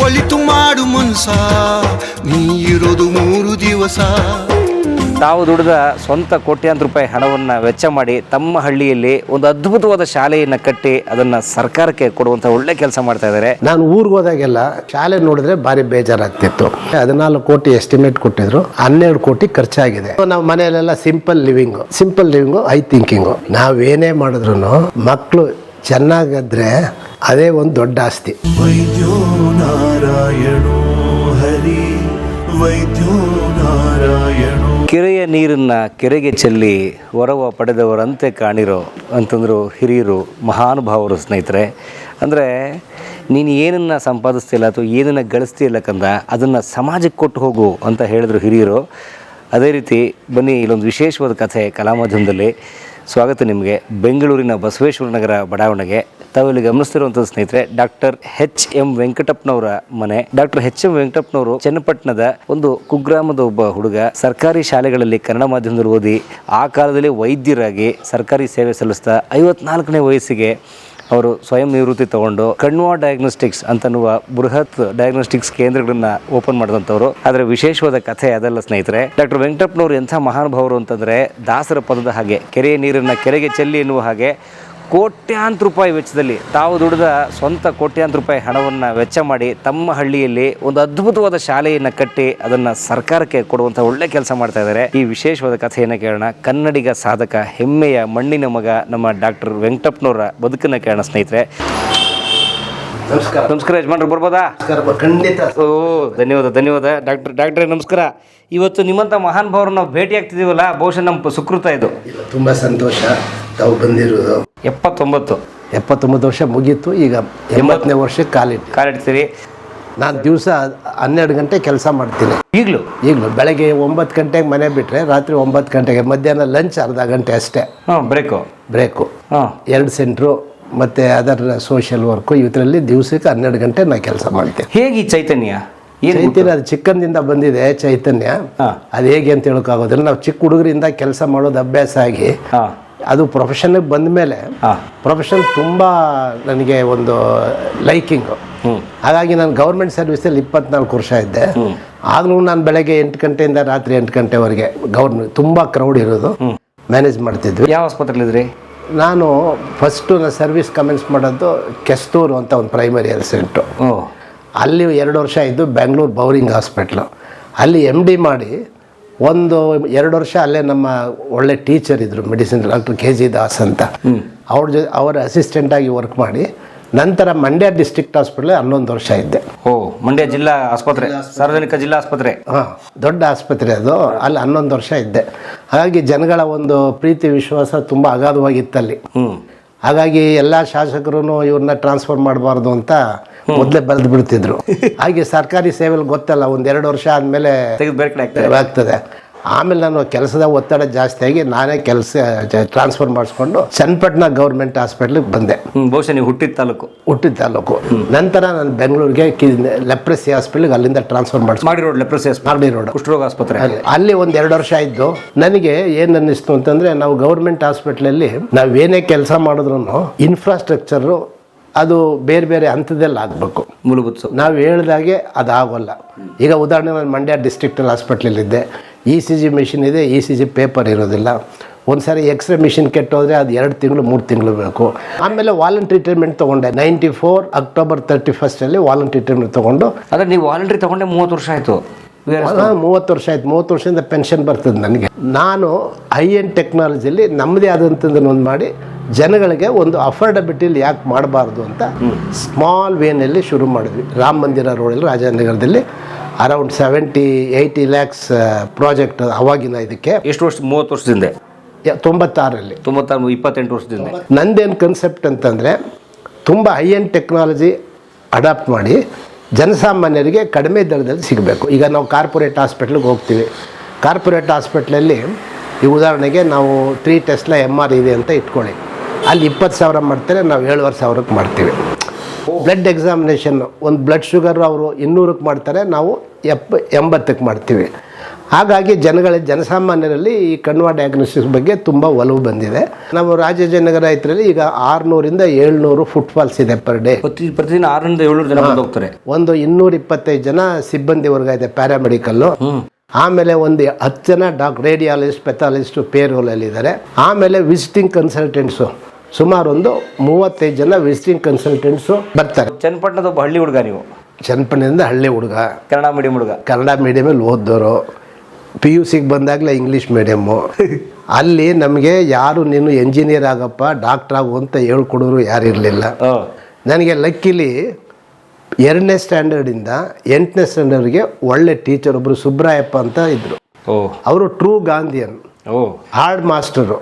ಒಳಿತು ಮಾಡು ಮನ್ಸ ನೀ ಇರೋದು ಮೂರು ದಿವಸ. ತಾವು ದುಡಿದ ಸ್ವಂತ ಕೋಟ್ಯಾಂತರ ರೂಪಾಯಿ ಹಣವನ್ನು ವೆಚ್ಚ ಮಾಡಿ ತಮ್ಮ ಹಳ್ಳಿಯಲ್ಲಿ ಒಂದು ಅದ್ಭುತವಾದ ಶಾಲೆಯನ್ನು ಕಟ್ಟಿ ಅದನ್ನು ಸರ್ಕಾರಕ್ಕೆ ಕೊಡುವಂಥ ಒಳ್ಳೆ ಕೆಲಸ ಮಾಡ್ತಾ ಇದ್ದಾರೆ. ನಾನು ಊರಿಗೆ ಹೋದಾಗೆಲ್ಲ ಶಾಲೆ ನೋಡಿದ್ರೆ ಭಾರಿ ಬೇಜಾರಾಗ್ತಿತ್ತು. ಹದಿನಾಲ್ಕು ಕೋಟಿ ಎಸ್ಟಿಮೇಟ್ ಕೊಟ್ಟಿದ್ರು ಹನ್ನೆರಡು ಕೋಟಿ ಖರ್ಚಾಗಿದೆ. ನಾವು ಮನೆಯಲ್ಲೆಲ್ಲ simple living simple living high thinking ನಾವೇನೇ ಮಾಡಿದ್ರು ಮಕ್ಕಳು ಚೆನ್ನಾಗಿದ್ರೆ ಅದೇ ಒಂದು ದೊಡ್ಡ ಆಸ್ತಿ. ವೈದ್ಯೋ ನಾರಾಯಣೋ ಹರಿ ವೈದ್ಯೋ ನಾರಾಯಣೋ ಕೆರೆಯ ನೀರನ್ನು ಕೆರೆಗೆ ಚೆಲ್ಲಿ ಹೊರವ ಪಡೆದವರಂತೆ ಕಾಣಿರೋ ಅಂತಂದರು ಹಿರಿಯರು ಮಹಾನುಭಾವರು ಸ್ನೇಹಿತರೆ ಅಂದರೆ ನೀನು ಏನನ್ನು ಸಂಪಾದಿಸ್ತಿಲ್ಲ ಅಥವಾ ಏನನ್ನು ಗಳಿಸ್ತಿಲ್ಲ ಕಂದ ಅದನ್ನು ಸಮಾಜಕ್ಕೆ ಕೊಟ್ಟು ಹೋಗು ಅಂತ ಹೇಳಿದ್ರು ಹಿರಿಯರು. ಅದೇ ರೀತಿ ಬನ್ನಿ ಇಲ್ಲೊಂದು ವಿಶೇಷವಾದ ಕಥೆ ಕಲಾಮಾಧ್ಯಮದಲ್ಲಿ. ಸ್ವಾಗತ ನಿಮಗೆ. ಬೆಂಗಳೂರಿನ ಬಸವೇಶ್ವರ ನಗರ ಬಡಾವಣೆಗೆ ತಾವು ಇಲ್ಲಿ ಗಮನಿಸ್ತಿರುವಂಥ ಸ್ನೇಹಿತರೆ, ಡಾಕ್ಟರ್ ಎಚ್ ಎಂ ವೆಂಕಟಪ್ಪನವರ ಮನೆ. ಡಾಕ್ಟರ್ ಎಚ್ ಎಂ ವೆಂಕಟಪ್ಪನವರು ಚನ್ನಪಟ್ಟಣದ ಒಂದು ಕುಗ್ರಾಮದ ಒಬ್ಬ ಹುಡುಗ. ಸರ್ಕಾರಿ ಶಾಲೆಗಳಲ್ಲಿ ಕನ್ನಡ ಮಾಧ್ಯಮದಲ್ಲಿ ಓದಿ ಆ ಕಾಲದಲ್ಲಿ ವೈದ್ಯರಾಗಿ ಸರ್ಕಾರಿ ಸೇವೆ ಸಲ್ಲಿಸ್ತಾ ಐವತ್ನಾಲ್ಕನೇ ವಯಸ್ಸಿಗೆ ಅವರು ಸ್ವಯಂ ನಿವೃತ್ತಿ ತಗೊಂಡು ಕಣ್ವಾ ಡಯಾಗ್ನೋಸ್ಟಿಕ್ಸ್ ಅಂತನ್ನುವ ಬೃಹತ್ ಡಯಾಗ್ನೋಸ್ಟಿಕ್ಸ್ ಕೇಂದ್ರಗಳನ್ನ ಓಪನ್ ಮಾಡಿದಂಥವ್ರು. ಆದರೆ ವಿಶೇಷವಾದ ಕಥೆ ಅದಲ್ಲ ಸ್ನೇಹಿತರೆ. ಡಾಕ್ಟರ್ ವೆಂಕಟಪ್ಪನವರು ಎಂಥ ಮಹಾನುಭಾವರು ಅಂತಂದ್ರೆ ದಾಸರ ಪದದ ಹಾಗೆ ಕೆರೆಯ ನೀರನ್ನು ಕೆರೆಗೆ ಚೆಲ್ಲಿ ಎನ್ನುವ ಹಾಗೆ ಕೋಟ್ಯಾಂತರ ರೂಪಾಯಿ ವೆಚ್ಚದಲ್ಲಿ ತಾವು ದುಡಿದ ಸ್ವಂತ ಕೋಟ್ಯಾಂತರ ರೂಪಾಯಿ ಹಣವನ್ನು ವೆಚ್ಚ ಮಾಡಿ ತಮ್ಮ ಹಳ್ಳಿಯಲ್ಲಿ ಒಂದು ಅದ್ಭುತವಾದ ಶಾಲೆಯನ್ನು ಕಟ್ಟಿ ಅದನ್ನು ಸರ್ಕಾರಕ್ಕೆ ಕೊಡುವಂಥ ಒಳ್ಳೆ ಕೆಲಸ ಮಾಡ್ತಾ ಇದ್ದಾರೆ. ಈ ವಿಶೇಷವಾದ ಕಥೆಯನ್ನು ಕೇಳೋಣ. ಕನ್ನಡಿಗ ಸಾಧಕ ಹೆಮ್ಮೆಯ ಮಣ್ಣಿನ ಮಗ ನಮ್ಮ ಡಾಕ್ಟರ್ ವೆಂಕಟಪ್ಪನವರ ಬದುಕನ್ನು ಕೇಳೋಣ ಸ್ನೇಹಿತರೆ. ನಮಸ್ಕಾರ. ನಮಸ್ಕಾರ ಯಜಮಾನ್ರು ಬರ್ಬೋದಾ? ಖಂಡಿತ. ಓ ಧನ್ಯವಾದ ಧನ್ಯವಾದ. ಡಾಕ್ಟರ್ ಡಾಕ್ಟ್ರೇ ನಮಸ್ಕಾರ. ಇವತ್ತು ನಿಮ್ಮಂಥ ಮಹಾನ್ ಭಾವರು ನಾವು ಭೇಟಿ ಆಗ್ತಿದ್ದೀವಲ್ಲ ಬಹುಶಃ ನಮ್ಮ ಸುಕೃತ ಇದು. ತುಂಬ ಸಂತೋಷ. ತಾವು ಬಂದಿರೋದು. ಎಪ್ಪತ್ತೊಂಬತ್ತು. ಎಪ್ಪತ್ತೊಂಬತ್ತು ವರ್ಷ ಮುಗೀತು ಈಗ ಎಂಬತ್ತನೇ ವರ್ಷಕ್ಕೆ ಕಾಲಿಟ್ಟು ಕಾಲಿಡ್ತೀರಿ? ನಾನು ದಿವಸ ಹನ್ನೆರಡು ಗಂಟೆ ಕೆಲಸ ಮಾಡ್ತೀನಿ. ಈಗಲೂ? ಈಗಲೂ ಬೆಳಗ್ಗೆ ಒಂಬತ್ತು ಗಂಟೆಗೆ ಮನೆ ಬಿಟ್ಟರೆ ರಾತ್ರಿ ಒಂಬತ್ತು ಗಂಟೆಗೆ ಮಧ್ಯಾಹ್ನ ಲಂಚ್ ಅರ್ಧ ಗಂಟೆ ಅಷ್ಟೇ. ಹಾಂ ಬ್ರೇಕು ಬ್ರೇಕು ಹಾಂ. ಎರಡು ಸೆಂಟ್ರು ಮತ್ತು ಅದರ ಸೋಷಿಯಲ್ ವರ್ಕು ಇದರಲ್ಲಿ ದಿವಸಕ್ಕೆ ಹನ್ನೆರಡು ಗಂಟೆ ನಾನು ಕೆಲಸ ಮಾಡ್ತೀನಿ. ಹೇಗೆ ಈ ಚೈತನ್ಯ? ಈ ಚೈತನ್ಯ ಅದು ಚಿಕ್ಕಂದಿಂದ ಬಂದಿದೆ ಚೈತನ್ಯ. ಹಾಂ. ಅದು ಹೇಗೆ ಅಂತ ಹೇಳೋಕ್ಕಾಗೋದಿಲ್ಲ. ನಾವು ಚಿಕ್ಕ ಹುಡುಗರಿಂದ ಕೆಲಸ ಮಾಡೋದು ಅಭ್ಯಾಸ ಆಗಿ ಹಾಂ. ಅದು ಪ್ರೊಫೆಷನ್ಗೆ ಬಂದ ಮೇಲೆ ಪ್ರೊಫೆಷನ್ ತುಂಬ ನನಗೆ ಒಂದು ಲೈಕಿಂಗು ಹಾಗಾಗಿ ನಾನು ಗೌರ್ಮೆಂಟ್ ಸರ್ವಿಸಲ್ಲಿ ಇಪ್ಪತ್ನಾಲ್ಕು ವರ್ಷ ಇದ್ದೆ. ಆಗಲೂ ನಾನು ಬೆಳಗ್ಗೆ ಎಂಟು ಗಂಟೆಯಿಂದ ರಾತ್ರಿ ಎಂಟು ಗಂಟೆವರೆಗೆ ಗೌರ್ಮೆಂಟ್ ತುಂಬ ಕ್ರೌಡ್ ಇರೋದು. ಮ್ಯಾನೇಜ್ ಮಾಡ್ತಿದ್ವಿ. ಯಾವ ಆಸ್ಪತ್ರೆಲಿದ್ರಿ ನಾನು ಫಸ್ಟು ನಾನು ಸರ್ವಿಸ್ ಕಮೆಂಟ್ಸ್ ಮಾಡೋದು ಕೆಸ್ತೂರು ಅಂತ ಒಂದು ಪ್ರೈಮರಿ ಹೆಲ್ತ್ ಸೆಂಟ್ರು ಅಲ್ಲಿ ಎರಡು ವರ್ಷ ಇದ್ದು ಬೆಂಗಳೂರು ಬೌರಿಂಗ್ ಹಾಸ್ಪಿಟ್ಲು ಅಲ್ಲಿ ಎಂ ಡಿ ಮಾಡಿ ಒಂದು ಎರಡು ವರ್ಷ ಅಲ್ಲೇ ನಮ್ಮ ಒಳ್ಳೆ ಟೀಚರ್ ಇದ್ದರು medicine doctor K G Das ಅಂತ. ಅವ್ರ ಜೊ ಅವರ ಅಸಿಸ್ಟೆಂಟಾಗಿ ವರ್ಕ್ ಮಾಡಿ ನಂತರ ಮಂಡ್ಯ ಡಿಸ್ಟ್ರಿಕ್ಟ್ ಹಾಸ್ಪಿಟಲ್ ಹನ್ನೊಂದು ವರ್ಷ ಇದ್ದೆ. ಓ ಮಂಡ್ಯ ಜಿಲ್ಲಾ ಆಸ್ಪತ್ರೆ ಸಾರ್ವಜನಿಕ ಜಿಲ್ಲಾ ಆಸ್ಪತ್ರೆ. ಹಾಂ ದೊಡ್ಡ ಆಸ್ಪತ್ರೆ ಅದು ಅಲ್ಲಿ ಹನ್ನೊಂದು ವರ್ಷ ಇದ್ದೆ. ಹಾಗಾಗಿ ಜನಗಳ ಒಂದು ಪ್ರೀತಿ ವಿಶ್ವಾಸ ತುಂಬ ಅಗಾಧವಾಗಿತ್ತಲ್ಲಿ. ಹ್ಞೂ ಹಾಗಾಗಿ ಎಲ್ಲ ಶಾಸಕರು ಇವ್ರನ್ನ ಟ್ರಾನ್ಸ್ಫರ್ ಮಾಡಬಾರ್ದು ಅಂತ ಮೊದಲೇ ಬರೆದು ಬಿಡ್ತಿದ್ರು. ಹಾಗೆ ಸರ್ಕಾರಿ ಸೇವೆಲಿ ಗೊತ್ತಲ್ಲ ಒಂದು ಎರಡು ವರ್ಷ ಆದಮೇಲೆ ತೆಗೆದು ಬೇರೆ ಕಡೆ ಆಗ್ತದೆ. ಆಮೇಲೆ ನಾನು ಕೆಲಸದ ಒತ್ತಡ ಜಾಸ್ತಿ ಆಗಿ ನಾನೇ ಕೆಲಸ ಟ್ರಾನ್ಸ್ಫರ್ ಮಾಡಿಸ್ಕೊಂಡು ಚನ್ನಪಟ್ಟಣ ಗೌರ್ಮೆಂಟ್ ಹಾಸ್ಪಿಟ್ಲಿಗೆ ಬಂದೆ. ಬಹುಶಃ ನೀವು ಹುಟ್ಟಿದ ತಾಲೂಕು. ಹುಟ್ಟಿದ ತಾಲೂಕು. ನಂತರ ನಾನು ಬೆಂಗಳೂರಿಗೆ ಲೆಪ್ರೆಸಿ ಹಾಸ್ಪಿಟ್ಲಿಗೆ ಅಲ್ಲಿಂದ ಟ್ರಾನ್ಸ್ಫರ್ ಮಾಡಿಸ್ ಮಾಡಿ ರೋಡ್ ಲೆಪ್ರಸಿ ಮಾಡಿ ರೋಡ್. ಕುಷ್ಠರೋಗ ಆಸ್ಪತ್ರೆ. ಅಲ್ಲಿ ಅಲ್ಲಿ ಒಂದು ಎರಡು ವರ್ಷ ಇದ್ದು ನನಗೆ ಏನು ಅನ್ನಿಸ್ತು ಅಂತಂದ್ರೆ ನಾವು ಗೌರ್ಮೆಂಟ್ ಹಾಸ್ಪಿಟ್ಲಲ್ಲಿ ನಾವೇನೇ ಕೆಲಸ ಮಾಡಿದ್ರು ಇನ್ಫ್ರಾಸ್ಟ್ರಕ್ಚರು ಅದು ಬೇರೆ ಬೇರೆ ಹಂತದಲ್ಲಿ ಆಗಬೇಕು ಮೂಲಭೂತ ನಾವು ಹೇಳ್ದಾಗೆ ಅದಾಗೋಲ್ಲ. ಈಗ ಉದಾಹರಣೆ ನಾನು ಮಂಡ್ಯ ಡಿಸ್ಟ್ರಿಕ್ಟಲ್ ಹಾಸ್ಪಿಟ್ಲಲ್ಲಿದ್ದೆ ಇ ಸಿ ಜಿ ಮಿಷಿನ್ ಇದೆ ಇ ಸಿ ಜಿ ಪೇಪರ್ ಇರೋದಿಲ್ಲ. ಒಂದು ಸಾರಿ ಎಕ್ಸ್ರೇ ಮಿಷಿನ್ ಕೆಟ್ಟೋದ್ರೆ ಅದು ಎರಡು ತಿಂಗಳು ಮೂರು ತಿಂಗಳು ಬೇಕು. ಆಮೇಲೆ ವಾಲಂಟ್ರಿ ಟ್ರೀಟ್ಮೆಂಟ್ ತೊಗೊಂಡೆ. ನೈಂಟಿ ಫೋರ್ ಅಕ್ಟೋಬರ್ ತರ್ಟಿ ಫಸ್ಟಲ್ಲಿ ವಾಲಂಟ್ರಿ ಟ್ರೀಟ್ಮೆಂಟ್ ತೊಗೊಂಡು. ಅದೇ ನೀವು ವಾಲಂಟ್ರಿ ತಗೊಂಡೆ ಮೂವತ್ತು ವರ್ಷ ಆಯಿತು. ಮೂವತ್ತು ವರ್ಷ ಆಯ್ತು. ಮೂವತ್ತು ವರ್ಷದಿಂದ ಪೆನ್ಷನ್ ಬರ್ತದೆ ನನಗೆ. ನಾನು ಹೈ ಎಂಡ್ ಟೆಕ್ನಾಲಜಿಲಿ ನಮ್ಮದೇ ಆದಂಥದ್ದನ್ನು ಒಂದು ಮಾಡಿ ಜನಗಳಿಗೆ ಒಂದು ಅಫೋರ್ಡಬಿಲಿಟಿಲಿ ಯಾಕೆ ಮಾಡಬಾರ್ದು ಅಂತ ಸ್ಮಾಲ್ ವೇನಲ್ಲಿ ಶುರು ಮಾಡಿದ್ವಿ. ರಾಮ ಮಂದಿರ ರೋಡಲ್ಲಿ ರಾಜನಗರದಲ್ಲಿ around seventy eighty lakhs project ಅವಾಗಿನ ಇದಕ್ಕೆ. ಎಷ್ಟು ವರ್ಷ ಮೂವತ್ತು ವರ್ಷದಿಂದ? ತೊಂಬತ್ತಾರಲ್ಲಿ. ತೊಂಬತ್ತಾರು ಇಪ್ಪತ್ತೆಂಟು ವರ್ಷದಿಂದ. ನಂದೇನು ಕನ್ಸೆಪ್ಟ್ ಅಂತಂದರೆ ತುಂಬ ಹೈ ಎಂಡ್ ಟೆಕ್ನಾಲಜಿ ಅಡಾಪ್ಟ್ ಮಾಡಿ ಜನಸಾಮಾನ್ಯರಿಗೆ ಕಡಿಮೆ ದರದಲ್ಲಿ ಸಿಗಬೇಕು. ಈಗ ನಾವು ಕಾರ್ಪೊರೇಟ್ ಹಾಸ್ಪಿಟ್ಲಿಗೆ ಹೋಗ್ತೀವಿ. ಕಾರ್ಪೊರೇಟ್ ಹಾಸ್ಪಿಟ್ಲಲ್ಲಿ ಈ ಉದಾಹರಣೆಗೆ ನಾವು ತ್ರೀ ಟೆಸ್ಟ್ಲ ಎಂ ಆರ್ ಇದೆ ಅಂತ ಇಟ್ಕೊಳ್ಳಿ. ಅಲ್ಲಿ ಇಪ್ಪತ್ತು ಸಾವಿರ ಮಾಡ್ತಾರೆ ನಾವು ಏಳುವರೆ ಸಾವಿರಕ್ಕೆ ಮಾಡ್ತೀವಿ. ಬ್ಲಡ್ ಎಕ್ಸಾಮಿನೇಷನ್ ಒಂದು ಬ್ಲಡ್ ಶುಗರ್ ಅವರು ಇನ್ನೂರಕ್ಕೆ ಮಾಡ್ತಾರೆ ನಾವು ಎಪ್ ಎಂಬತ್ತಕ್ಕೆ ಮಾಡ್ತೀವಿ. ಹಾಗಾಗಿ ಜನಗಳ ಜನಸಾಮಾನ್ಯರಲ್ಲಿ ಈ ಕಣ್ವ ಡಯಾಗ್ನೋಸಿಸ್ ಬಗ್ಗೆ ತುಂಬ ಒಲವು ಬಂದಿದೆ. ನಾವು ರಾಜಾಜಿನಗರ ರೈತರಲ್ಲಿ ಈಗ ಆರುನೂರಿಂದ ಏಳ್ನೂರು ಫುಟ್ಫಾಲ್ಸ್ ಇದೆ ಪರ್ ಡೇ ಪ್ರತಿ ಪ್ರತಿದಿನ ಆರರಿಂದ ಏಳ್ನೂರು ಜನ ಹೋಗ್ತಾರೆ. ಒಂದು ಇನ್ನೂರ ಇಪ್ಪತ್ತೈದು ಜನ ಸಿಬ್ಬಂದಿ ವರ್ಗ ಇದೆ ಪ್ಯಾರಾಮೆಡಿಕಲ್ಲು ಆಮೇಲೆ ಒಂದು ಹತ್ತು ಜನ ಡಾಕ್ ರೇಡಿಯಾಲಜಿಸ್ಟ್ ಪೇರ್ ಪೇರೋಲಲ್ಲಿ ಇದ್ದಾರೆ ಆಮೇಲೆ ವಿಸಿಟಿಂಗ್ ಕನ್ಸಲ್ಟೆಂಟ್ಸು ಸುಮಾರು ಒಂದು ಮೂವತ್ತೈದು ಜನ ವಿಸಿಟಿಂಗ್ ಕನ್ಸಲ್ಟೆಂಟ್ಸು ಬರ್ತಾರೆ. ಚನ್ನಪಟ್ಟಣದ ಒಬ್ಬ ಹಳ್ಳಿ ಹುಡುಗ ನೀವು? ಚನ್ನಪಟ್ಟಣದಿಂದ ಹಳ್ಳಿ ಹುಡುಗ. ಕನ್ನಡ ಮೀಡಿಯಂ ಹುಡುಗ. ಕನ್ನಡ ಮೀಡಿಯಮಲ್ಲಿ ಓದ್ದೋರು ಪಿ ಯು ಸಿಗೆ ಬಂದಾಗಲೇ ಇಂಗ್ಲೀಷ್ ಮೀಡಿಯಮ್ಮು ಅಲ್ಲಿ ನಮಗೆ ಯಾರು ನೀನು ಎಂಜಿನಿಯರ್ ಆಗಪ್ಪ ಡಾಕ್ಟ್ರ್ ಆಗು ಅಂತ ಹೇಳ್ಕೊಡೋರು ಯಾರು ಇರಲಿಲ್ಲ. ನನಗೆ ಲಕ್ಕಿಲಿ ಎರಡನೇ ಸ್ಟ್ಯಾಂಡರ್ಡಿಂದ ಎಂಟನೇ ಸ್ಟ್ಯಾಂಡರ್ಡ್ಗೆ ಒಳ್ಳೆ ಟೀಚರ್ ಒಬ್ಬರು ಸುಬ್ರಾಯಪ್ಪ ಅಂತ ಇದ್ದರು ಅವರು ಟ್ರೂ ಗಾಂಧಿಯನ್ ಹಾರ್ಡ್ ಮಾಸ್ಟರು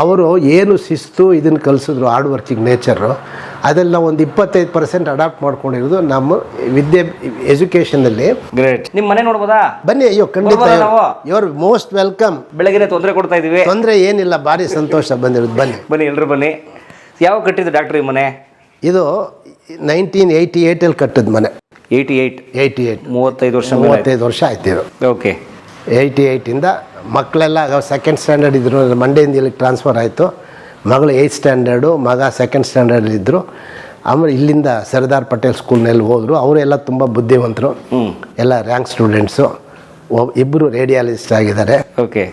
ಅವರು ಏನು ಶಿಸ್ತು ಇದನ್ನು ಕಲಿಸಿದ್ರು ಹಾರ್ಡ್ ವರ್ಕಿಂಗ್ ನೇಚರು ಅದೆಲ್ಲ ನಾವು ಒಂದು ಇಪ್ಪತ್ತೈದು ಪರ್ಸೆಂಟ್ ಅಡಾಪ್ಟ್ ಮಾಡ್ಕೊಂಡಿರೋದು ನಮ್ಮ ವಿದ್ಯೆ ಎಜುಕೇಷನಲ್ಲಿ ಗ್ರೇಟ್ ನಿಮ್ಮ ಮನೆ ನೋಡ್ಬೋದಾ? ಬನ್ನಿ ಅಯ್ಯೋ ಖಂಡಿತ ಬರ್ಬೋದಾ ನಾವು? ಯುವರ್ ಮೋಸ್ಟ್ ವೆಲ್ಕಮ್ ಬೆಳಗ್ಗೆ ತೊಂದರೆ ಕೊಡ್ತಾ ಇದೀವಿ. ತೊಂದರೆ ಏನಿಲ್ಲ ಭಾರಿ ಸಂತೋಷ ಬಂದಿರೋದು ಬನ್ನಿ. ಬನ್ನಿ ಎಲ್ಲರೂ ಬನ್ನಿ. ಯಾವಾಗ ಕಟ್ಟಿದ್ದು ಡಾಕ್ಟ್ರ್ ಈ ಮನೆ? ಇದು ನೈನ್ಟೀನ್ ಏಯ್ಟಿ ಏಯ್ಟಲ್ಲಿ ಕಟ್ಟಿದ ಮನೆ. ಏಯ್ಟಿ ಏಯ್ಟ್ ಏಯ್ಟಿ ಏಯ್ಟ್ ಮೂವತ್ತೈದು ವರ್ಷ ಮೂವತ್ತೈದು ವರ್ಷ ಆಯ್ತು ಇದು. ಓಕೆ ಏಯ್ಟಿ ಏಯ್ಟಿಂದ ಮಕ್ಕಳೆಲ್ಲ ಸೆಕೆಂಡ್ ಸ್ಟ್ಯಾಂಡರ್ಡ್ ಇದ್ದರು ಮಂಡ್ಯದಿಂದ ಇಲ್ಲಿಗೆ ಟ್ರಾನ್ಸ್ಫರ್ ಆಯಿತು. ಮಗಳು ಏಯ್ತ್ ಸ್ಟ್ಯಾಂಡರ್ಡು ಮಗ ಸೆಕೆಂಡ್ ಸ್ಟ್ಯಾಂಡರ್ಡ್ ಇದ್ದರು ಆಮೇಲೆ ಇಲ್ಲಿಂದ ಸರ್ದಾರ್ ಪಟೇಲ್ ಸ್ಕೂಲ್ನಲ್ಲಿ ಹೋದರು. ಅವರೆಲ್ಲ ತುಂಬ ಬುದ್ಧಿವಂತರು. ಎಲ್ಲ ರ್ಯಾಂಕ್ ಸ್ಟೂಡೆಂಟ್ಸು ಇಬ್ಬರು ರೇಡಿಯಾಲಜಿಸ್ಟ್ ಆಗಿದ್ದಾರೆ. ಓಕೆ